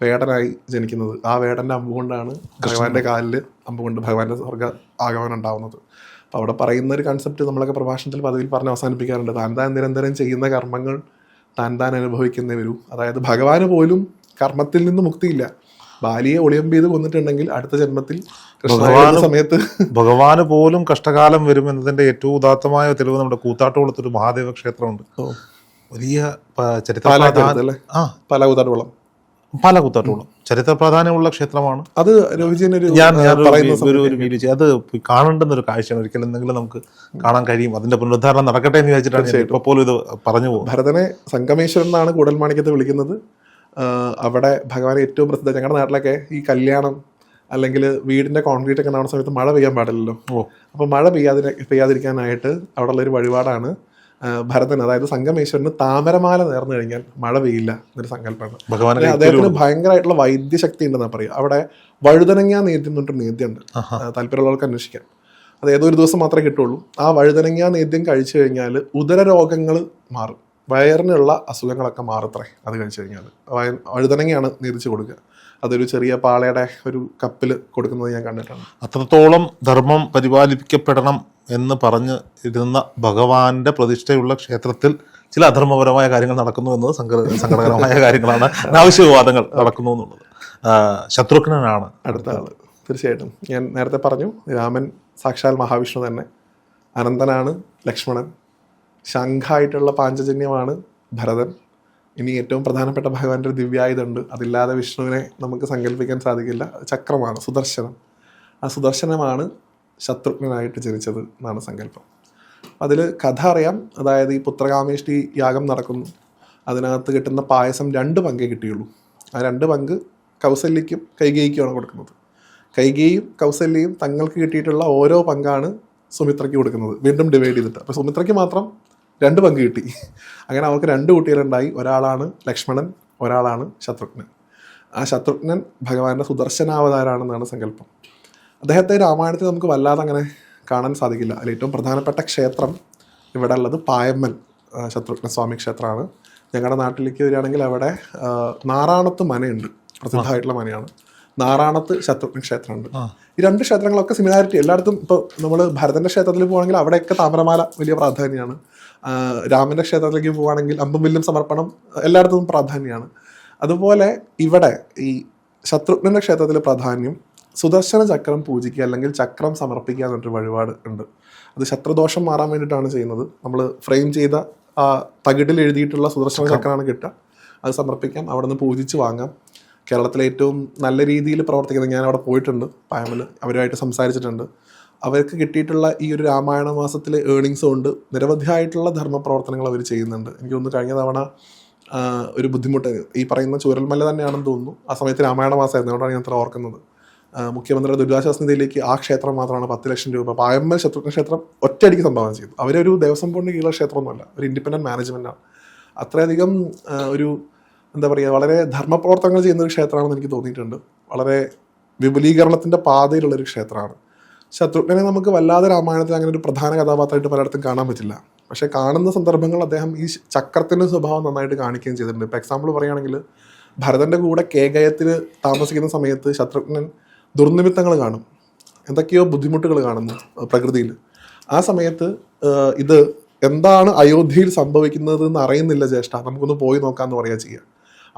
വേടനായി ജനിക്കുന്നത്. ആ വേടന്റെ അമ്പുകൊണ്ടാണ് ഭഗവാന്റെ കാലിൽ അമ്പുകൊണ്ട് ഭഗവാന്റെ സ്വർഗ ആഗമനം ഉണ്ടാവുന്നത്. അപ്പൊ അവിടെ പറയുന്ന ഒരു കൺസെപ്റ്റ് നമ്മളൊക്കെ പ്രഭാഷണത്തിൽ പദവിയിൽ പറഞ്ഞ് അവസാനിപ്പിക്കാറുണ്ട്. താൻ താൻ നിരന്തരം ചെയ്യുന്ന കർമ്മങ്ങൾ താൻ താൻ അനുഭവിക്കുന്നേ വരൂ. അതായത് ഭഗവാന് പോലും കർമ്മത്തിൽ നിന്ന് മുക്തിയില്ല. ബാലിയെ ഒളിയം ചെയ്ത് കൊന്നിട്ടുണ്ടെങ്കിൽ അടുത്ത ജന്മത്തിൽ സമയത്ത് ഭഗവാന് പോലും കഷ്ടകാലം വരും എന്നതിന്റെ ഏറ്റവും ഉദാത്തമായ തെളിവ് നമ്മുടെ കൂത്താട്ടുകുളത്തൊരു മഹാദേവ ക്ഷേത്രമുണ്ട്. വലിയ ചരിത്ര ആ. പല കൂത്താട്ടോളം പല കുത്തട്ടുകളും ചരിത്ര പ്രാധാന്യമുള്ള ക്ഷേത്രമാണ്. അത് ഞാൻ അത് കാണേണ്ടുന്ന ഒരു കാഴ്ചയാണ് ഒരിക്കലും എന്തെങ്കിലും നമുക്ക് കാണാൻ കഴിയും. അതിന്റെ പുനരുദ്ധാരണം നടക്കട്ടെ എന്ന് വിചാരിച്ചിട്ടാണ് ഇപ്പോൾ പോലും ഇത് പറഞ്ഞു പോകും ഭരതനെ സംഗമേശ്വരൻ എന്നാണ് കൂടൽമാണിക്യത്തെ വിളിക്കുന്നത്. അവിടെ ഭഗവാൻ ഏറ്റവും പ്രസിദ്ധ ഞങ്ങളുടെ നാട്ടിലൊക്കെ ഈ കല്യാണം അല്ലെങ്കിൽ വീടിന്റെ കോൺക്രീറ്റ് ഒക്കെ ഉണ്ടാവുന്ന സമയത്ത് മഴ പെയ്യാൻ പാടില്ലല്ലോ. ഓ. അപ്പോൾ മഴ പെയ്യാതിരി പെയ്യാതിരിക്കാനായിട്ട് അവിടെ ഉള്ള ഒരു വഴിപാടാണ് ഭരതൻ അതായത് സംഗമേശ്വരന് താമരമാല നേർന്നു കഴിഞ്ഞാൽ മഴ പെയ്യില്ല എന്നൊരു സങ്കല്പമാണ്. അദ്ദേഹത്തിന് ഭയങ്കരമായിട്ടുള്ള വൈദ്യശക്തി ഉണ്ടെന്നാ പറയുക. അവിടെ വഴുതനങ്ങ നേദ്യം എന്നിട്ട് നേദ്യമുണ്ട് താല്പര്യമുള്ളവർക്ക് അന്വേഷിക്കാം. അത് ഏതോ ഒരു ദിവസം മാത്രമേ കിട്ടുള്ളൂ. ആ വഴുതനങ്ങ നേദ്യം കഴിച്ചു കഴിഞ്ഞാൽ ഉദര രോഗങ്ങൾ മാറും. വയറിനുള്ള അസുഖങ്ങളൊക്കെ മാറത്രേ അത് കഴിച്ചു കഴിഞ്ഞാൽ. വയ വഴുതനങ്ങയാണ് നേതിച്ചു കൊടുക്കുക. അതൊരു ചെറിയ പാളയുടെ ഒരു കപ്പിൽ കൊടുക്കുന്നത് ഞാൻ കണ്ടിട്ടുണ്ട്. അത്രത്തോളം ധർമ്മം പരിപാലിക്കപ്പെടണം എന്ന് പറഞ്ഞ് ഇരുന്ന ഭഗവാന്റെ പ്രതിഷ്ഠയുള്ള ക്ഷേത്രത്തിൽ ചില അധർമ്മപരമായ കാര്യങ്ങൾ നടക്കുന്നു എന്നത് സങ്കട സങ്കടകരമായ കാര്യങ്ങളാണ്. അനാവശ്യ വിവാദങ്ങൾ നടക്കുന്നു എന്നുള്ളത്. ശത്രുഘ്നാണ് അടുത്ത ആൾ. തീർച്ചയായിട്ടും. ഞാൻ നേരത്തെ പറഞ്ഞു രാമൻ സാക്ഷാൽ മഹാവിഷ്ണു തന്നെ. അനന്തനാണ് ലക്ഷ്മണൻ. ശംഖായിട്ടുള്ള പാഞ്ചജന്യമാണ് ഭരതൻ. ഇനി ഏറ്റവും പ്രധാനപ്പെട്ട ഭഗവാന്റെ ഒരു ദിവ്യായുധമുണ്ട് അതില്ലാതെ വിഷ്ണുവിനെ നമുക്ക് സങ്കല്പിക്കാൻ സാധിക്കില്ല. ചക്രമാണ് സുദർശനം. ആ സുദർശനമാണ് ശത്രുഘ്നായിട്ട് ജനിച്ചത് എന്നാണ് സങ്കല്പം. അതിൽ കഥ അറിയാം. അതായത് ഈ പുത്രകാമേഷ്ടി യാഗം നടക്കുന്നു. അതിനകത്ത് കിട്ടുന്ന പായസം രണ്ട് പങ്കേ കിട്ടിയുള്ളൂ. ആ രണ്ട് പങ്ക് കൗസല്യയ്ക്കും കൈകേയിക്കുമാണ് കൊടുക്കുന്നത്. കൈകേയും കൗസല്യയും തങ്ങൾക്ക് കിട്ടിയിട്ടുള്ള ഓരോ പങ്കാണ് സുമിത്രയ്ക്ക് കൊടുക്കുന്നത്. വീണ്ടും ഡിവൈഡ് ചെയ്തിട്ട്. അപ്പോൾ സുമിത്രയ്ക്ക് മാത്രം രണ്ട് പങ്ക് കിട്ടി. അങ്ങനെ അവർക്ക് രണ്ട് കുട്ടികളുണ്ടായി. ഒരാളാണ് ലക്ഷ്മണൻ ഒരാളാണ് ശത്രുഘ്നൻ. ആ ശത്രുഘ്നൻ ഭഗവാന്റെ സുദർശനാവതാരാണെന്നാണ് സങ്കല്പം. അദ്ദേഹത്തെ രാമായണത്തിൽ നമുക്ക് വല്ലാതെ അങ്ങനെ കാണാൻ സാധിക്കില്ല. അതിൽ ഏറ്റവും പ്രധാനപ്പെട്ട ക്ഷേത്രം ഇവിടെ ഉള്ളത് പായമ്മൽ ശത്രുഘ്നസ്വാമി ശത്രുഘ്ന സ്വാമി ക്ഷേത്രമാണ്. ഞങ്ങളുടെ നാട്ടിലേക്ക് വരികയാണെങ്കിൽ അവിടെ നാറാണത്ത് മനയുണ്ട്. പ്രസിദ്ധമായിട്ടുള്ള മനയാണ്. നാറാണത്ത് ശത്രുഘ്ന ക്ഷേത്രമുണ്ട്. ഈ രണ്ട് ക്ഷേത്രങ്ങളൊക്കെ സിമിലാരിറ്റി എല്ലായിടത്തും ഇപ്പോൾ നമ്മൾ ഭരതന്റെ ക്ഷേത്രത്തിൽ പോവാണെങ്കിൽ അവിടെയൊക്കെ താമരമാല വലിയ പ്രാധാന്യമാണ്. രാമന്റെ ക്ഷേത്രത്തിലേക്ക് പോവുകയാണെങ്കിൽ അമ്പും വില്ലും സമർപ്പണം എല്ലായിടത്തും പ്രാധാന്യമാണ്. അതുപോലെ ഇവിടെ ഈ ശത്രുഘ്നന്റെ ക്ഷേത്രത്തിലെ പ്രാധാന്യം സുദർശന ചക്രം പൂജിക്കുക അല്ലെങ്കിൽ ചക്രം സമർപ്പിക്കുക എന്നൊരു വഴിപാട് ഉണ്ട്. അത് ശത്രുദോഷം മാറാൻ വേണ്ടിയിട്ടാണ് ചെയ്യുന്നത്. നമ്മൾ ഫ്രെയിം ചെയ്ത ആ തകിടിൽ എഴുതിയിട്ടുള്ള സുദർശന ചക്രമാണ് കിട്ടുക. അത് സമർപ്പിക്കാം. അവിടെ നിന്ന് പൂജിച്ച് വാങ്ങാം. കേരളത്തിലെ ഏറ്റവും നല്ല രീതിയിൽ പ്രവർത്തിക്കുന്നത് ഞാൻ അവിടെ പോയിട്ടുണ്ട് പായമിൽ അവരുമായിട്ട് സംസാരിച്ചിട്ടുണ്ട്. അവർക്ക് കിട്ടിയിട്ടുള്ള ഈ ഒരു രാമായണ മാസത്തിലെ ഏണിങ്സ് കൊണ്ട് നിരവധിയായിട്ടുള്ള ധർമ്മ പ്രവർത്തനങ്ങൾ അവർ ചെയ്യുന്നുണ്ട്. എനിക്ക് തോന്നുന്നു കഴിഞ്ഞ തവണ ഒരു ബുദ്ധിമുട്ട്. ഈ പറയുന്ന ചൂരൽമല തന്നെയാണെന്ന് തോന്നുന്നു. ആ സമയത്ത് രാമായണ മാസമായിരുന്നു. അതുകൊണ്ടാണ് ഞാൻ അത്ര ഓർക്കുന്നത്. മുഖ്യമന്ത്രിയുടെ ദുരിതാശ്വാസ നിധിയിലേക്ക് ആ ക്ഷേത്രം മാത്രമാണ് പത്ത് ലക്ഷം രൂപ. പായമ്മൽ ശത്രുഘ്ന ക്ഷേത്രം ഒറ്റയടിക്ക് സംഭാവന ചെയ്തു. അവരൊരു ദേവസ്വം ബോർഡിന് കീഴിലുള്ള ക്ഷേത്രമൊന്നുമല്ല. ഒരു ഇൻഡിപെൻഡന്റ് മാനേജ്മെന്റാണ് അത്രയധികം ഒരു എന്താ പറയുക വളരെ ധർമ്മപ്രവർത്തനങ്ങൾ ചെയ്യുന്ന ഒരു ക്ഷേത്രമാണെന്ന് എനിക്ക് തോന്നിയിട്ടുണ്ട്. വളരെ വിപുലീകരണത്തിന്റെ പാതയിലുള്ളൊരു ക്ഷേത്രമാണ്. ശത്രുഘ്നെ നമുക്ക് വല്ലാതെ രാമായണത്തിൽ അങ്ങനെ ഒരു പ്രധാന കഥാപാത്രമായിട്ട് പലയിടത്തും കാണാൻ പറ്റില്ല. പക്ഷേ കാണുന്ന സന്ദർഭങ്ങൾ അദ്ദേഹം ഈ ചക്രത്തിന്റെ സ്വഭാവം നന്നായിട്ട് കാണിക്കുകയും ചെയ്തിട്ടുണ്ട്. ഇപ്പോൾ എക്സാമ്പിൾ പറയുകയാണെങ്കിൽ ഭരതന്റെ കൂടെ കേകയത്തിൽ താമസിക്കുന്ന സമയത്ത് ശത്രുഘ്നൻ ദുർനിമിത്തങ്ങൾ കാണും. എന്തൊക്കെയോ ബുദ്ധിമുട്ടുകൾ കാണുന്നു പ്രകൃതിയിൽ. ആ സമയത്ത് ഇത് എന്താണ് അയോധ്യയിൽ സംഭവിക്കുന്നത് എന്ന് അറിയുന്നില്ല ജ്യേഷ്ഠ. നമുക്കൊന്ന് പോയി നോക്കാമെന്ന് പറയുക ചെയ്യുക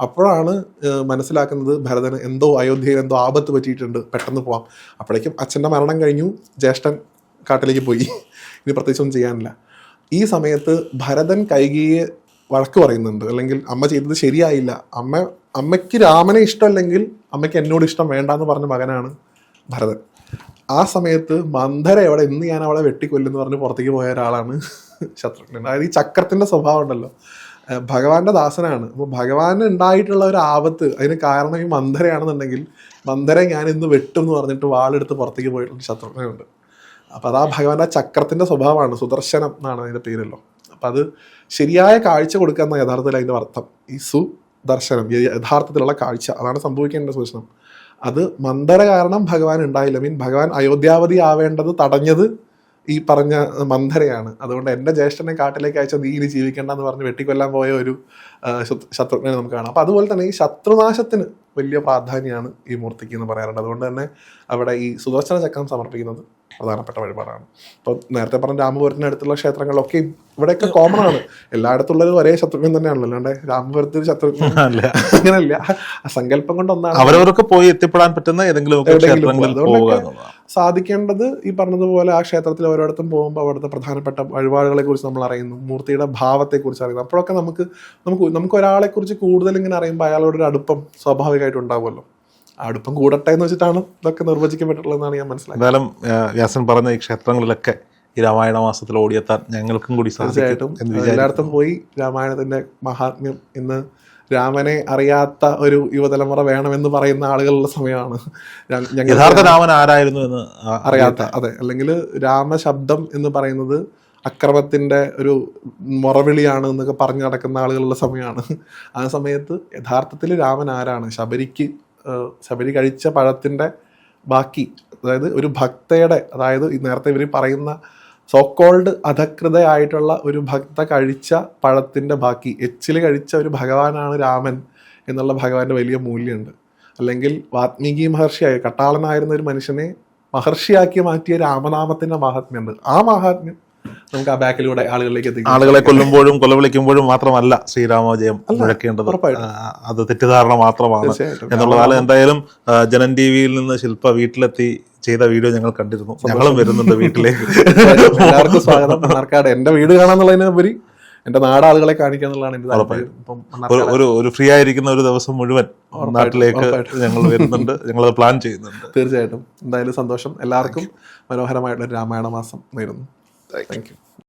അപ്പോഴാണ് മനസ്സിലാക്കുന്നത് ഭരതന് എന്തോ അയോധ്യയിൽ എന്തോ ആപത്ത് പറ്റിയിട്ടുണ്ട്. പെട്ടെന്ന് പോവാം. അപ്പോഴേക്കും അച്ഛന്റെ മരണം കഴിഞ്ഞു. ജ്യേഷ്ഠൻ കാട്ടിലേക്ക് പോയി. ഇനി പ്രത്യേകിച്ചൊന്നും ചെയ്യാനില്ല. ഈ സമയത്ത് ഭരതൻ കൈകിയെ വഴക്ക് പറയുന്നുണ്ട്. അല്ലെങ്കിൽ അമ്മ ചെയ്തത് ശരിയായില്ല. അമ്മ അമ്മയ്ക്ക് രാമനെ ഇഷ്ടമല്ലെങ്കിൽ അമ്മയ്ക്ക് എന്നോട് ഇഷ്ടം വേണ്ട എന്ന് പറഞ്ഞ മകനാണ് ഭരതൻ. ആ സമയത്ത് മന്ധര എവിടെ ഇന്ന് ഞാൻ അവളെ വെട്ടിക്കൊല്ലെന്ന് പറഞ്ഞ് പുറത്തേക്ക് പോയ ഒരാളാണ് ശത്രുഘ്നൻ. അതായത് ഈ ചക്രത്തിന്റെ സ്വഭാവം ഉണ്ടല്ലോ. ഭഗവാന്റെ ദാസനാണ്. അപ്പോൾ ഭഗവാന് ഉണ്ടായിട്ടുള്ള ഒരു ആപത്ത് അതിന് കാരണം ഈ മന്ധരയാണെന്നുണ്ടെങ്കിൽ മന്ധര ഞാൻ ഇന്ന് വെട്ടും എന്ന് പറഞ്ഞിട്ട് വാളെടുത്ത് പുറത്തേക്ക് പോയിട്ടുള്ള ശത്രുഘ്നുണ്ട് അപ്പോൾ അതാ ഭഗവാന്റെ ചക്രത്തിന്റെ സ്വഭാവമാണ്. സുദർശനം എന്നാണ് അതിന്റെ പേരല്ലോ അപ്പം അത് ശരിയായ കാഴ്ച കൊടുക്കുക എന്ന യഥാർത്ഥത്തിൽ അതിന്റെ അർത്ഥം. ഈ സുദർശനം യഥാർത്ഥത്തിലുള്ള കാഴ്ച അതാണ് സംഭവിക്കേണ്ട സൂചനം അത് മന്ദര കാരണം ഭഗവാൻ ഉണ്ടായില്ല. മീൻ ഭഗവാൻ അയോധ്യാവതി ആവേണ്ടത് തടഞ്ഞത് ഈ പറഞ്ഞ മന്ധരയാണ് അതുകൊണ്ട് എന്റെ ജ്യേഷ്ഠനെ കാട്ടിലേക്ക് അയച്ച നീ ഇനി ജീവിക്കേണ്ട എന്ന് പറഞ്ഞ് വെട്ടിക്കൊല്ലാൻ പോയ ഒരു ശത്രുഘ്നെ നമുക്ക് കാണാം. അപ്പം അതുപോലെ തന്നെ ഈ ശത്രുനാശത്തിന് വലിയ പ്രാധാന്യമാണ് ഈ മൂർത്തിക്ക് എന്ന് പറയാറുണ്ട്. അതുകൊണ്ട് തന്നെ അവിടെ ഈ സുദർശന ചക്രം സമർപ്പിക്കുന്നത് പ്രധാനപ്പെട്ട വഴിപാടാണ്. ഇപ്പം നേരത്തെ പറഞ്ഞ രാമപുരത്തിന് അടുത്തുള്ള ക്ഷേത്രങ്ങളൊക്കെ ഇവിടെയൊക്കെ കോമൺ ആണ്. എല്ലായിടത്തുള്ളത് ഒരേ ശത്രുഘ്നൻ തന്നെയാണല്ലോ. അല്ലാണ്ട് രാമപുരത്തിൽ ശത്രുഘ്നൻ അല്ല. അങ്ങനെയല്ല. ആ സങ്കല്പം കൊണ്ടൊന്നാണ് അവരവർക്ക് പോയി എത്തിപ്പെടാൻ പറ്റുന്ന ഏതെങ്കിലും സാധിക്കേണ്ടത് ഈ പറഞ്ഞതുപോലെ ആ ക്ഷേത്രത്തിൽ ഓരോടത്തും പോകുമ്പോൾ അവിടുത്തെ പ്രധാനപ്പെട്ട വഴിപാടുകളെ കുറിച്ച് നമ്മൾ അറിയുന്നു. മൂർത്തിയുടെ ഭാവത്തെ കുറിച്ച് അറിയുന്നു. അപ്പോഴൊക്കെ നമുക്ക് നമുക്ക് നമുക്ക് ഒരാളെ കുറിച്ച് കൂടുതൽ ഇങ്ങനെ അറിയുമ്പോൾ അയാളോട് ഒരു അടുപ്പം സ്വാഭാവികമായിട്ട് ഉണ്ടാവുമല്ലോ. അടുപ്പം കൂടട്ടെ എന്ന് വെച്ചിട്ടാണ് ഇതൊക്കെ നിർവചിക്കപ്പെട്ടിട്ടുള്ളതെന്നാണ് ഞാൻ മനസ്സിലാക്കുന്നത്. എന്തായാലും വ്യാസൻ പറഞ്ഞ ഈ ക്ഷേത്രങ്ങളിലൊക്കെ ഈ രാമായണ മാസത്തിൽ ഓടിയെത്താൻ ഞങ്ങൾക്കും കൂടി സാധിച്ചായിട്ടും തീർച്ചയായിട്ടും. എല്ലായിടത്തും പോയി രാമായണത്തിന്റെ മഹാത്മ്യം ഇന്ന് രാമനെ അറിയാത്ത ഒരു യുവതലമുറ വേണമെന്ന് പറയുന്ന ആളുകളുള്ള സമയമാണ് യഥാർത്ഥ രാമൻ ആരായിരുന്നു എന്ന് അറിയാത്ത അതെ. അല്ലെങ്കിൽ രാമശബ്ദം എന്ന് പറയുന്നത് അക്രമത്തിന്റെ ഒരു മുറവിളിയാണ് എന്നൊക്കെ പറഞ്ഞു നടക്കുന്ന ആളുകളുള്ള സമയമാണ്. ആ സമയത്ത് യഥാർത്ഥത്തിൽ രാമൻ ആരാണ്? ശബരിക്ക് ശബരി കഴിച്ച പഴത്തിന്റെ ബാക്കി അതായത് ഒരു ഭക്തയുടെ അതായത് നേരത്തെ ഇവർ പറയുന്ന സോക്കോൾഡ് അധകൃതയായിട്ടുള്ള ഒരു ഭക്ത കഴിച്ച പഴത്തിന്റെ ബാക്കി എച്ചിൽ കഴിച്ച ഒരു ഭഗവാനാണ് രാമൻ എന്നുള്ള ഭഗവാന്റെ വലിയ മൂല്യമുണ്ട്. അല്ലെങ്കിൽ വാത്മീകി മഹർഷിയായ കട്ടാളനായിരുന്ന ഒരു മനുഷ്യനെ മഹർഷിയാക്കി മാറ്റിയ രാമനാമത്തിന്റെ മഹാത്മ്യമുണ്ട്. ആ മഹാത്മ്യം നമുക്ക് ആ ബാക്കിലൂടെ ആളുകളിലേക്ക് എത്തിക്കും. ആളുകളെ കൊല്ലുമ്പോഴും കൊലവിളിക്കുമ്പോഴും മാത്രമല്ല ശ്രീരാമജയം മുഴക്കേണ്ടത്. അത് തെറ്റിദ്ധാരണ മാത്രമാണ് എന്നുള്ളതാണ് എന്തായാലും ജനൻ ടി വിയിൽ നിന്ന് ശില്പ വീട്ടിലെത്തി ചെയ്ത വീഡിയോ ഞങ്ങൾ കണ്ടിരുന്നു. ഞങ്ങളും വരുന്നുണ്ട് വീട്ടിലേക്ക്. എല്ലാവർക്കും സ്വാഗതം. മണ്ണാർക്കാട് എന്റെ വീട് കാണാന്നുള്ളതിനുപരി എന്റെ നാട് ആളുകളെ കാണിക്കുക എന്നുള്ളതാണ് എന്റെ ഒരു ഒരു ഫ്രീ ആയിരിക്കുന്ന ഒരു ദിവസം മുഴുവൻ നാട്ടിലേക്ക് ഞങ്ങൾ വരുന്നുണ്ട്. ഞങ്ങൾ പ്ലാൻ ചെയ്യുന്നുണ്ട്. തീർച്ചയായിട്ടും. എന്തായാലും സന്തോഷം. എല്ലാവർക്കും മനോഹരമായിട്ടുള്ള രാമായണ മാസം നേരുന്നു. Thank, you.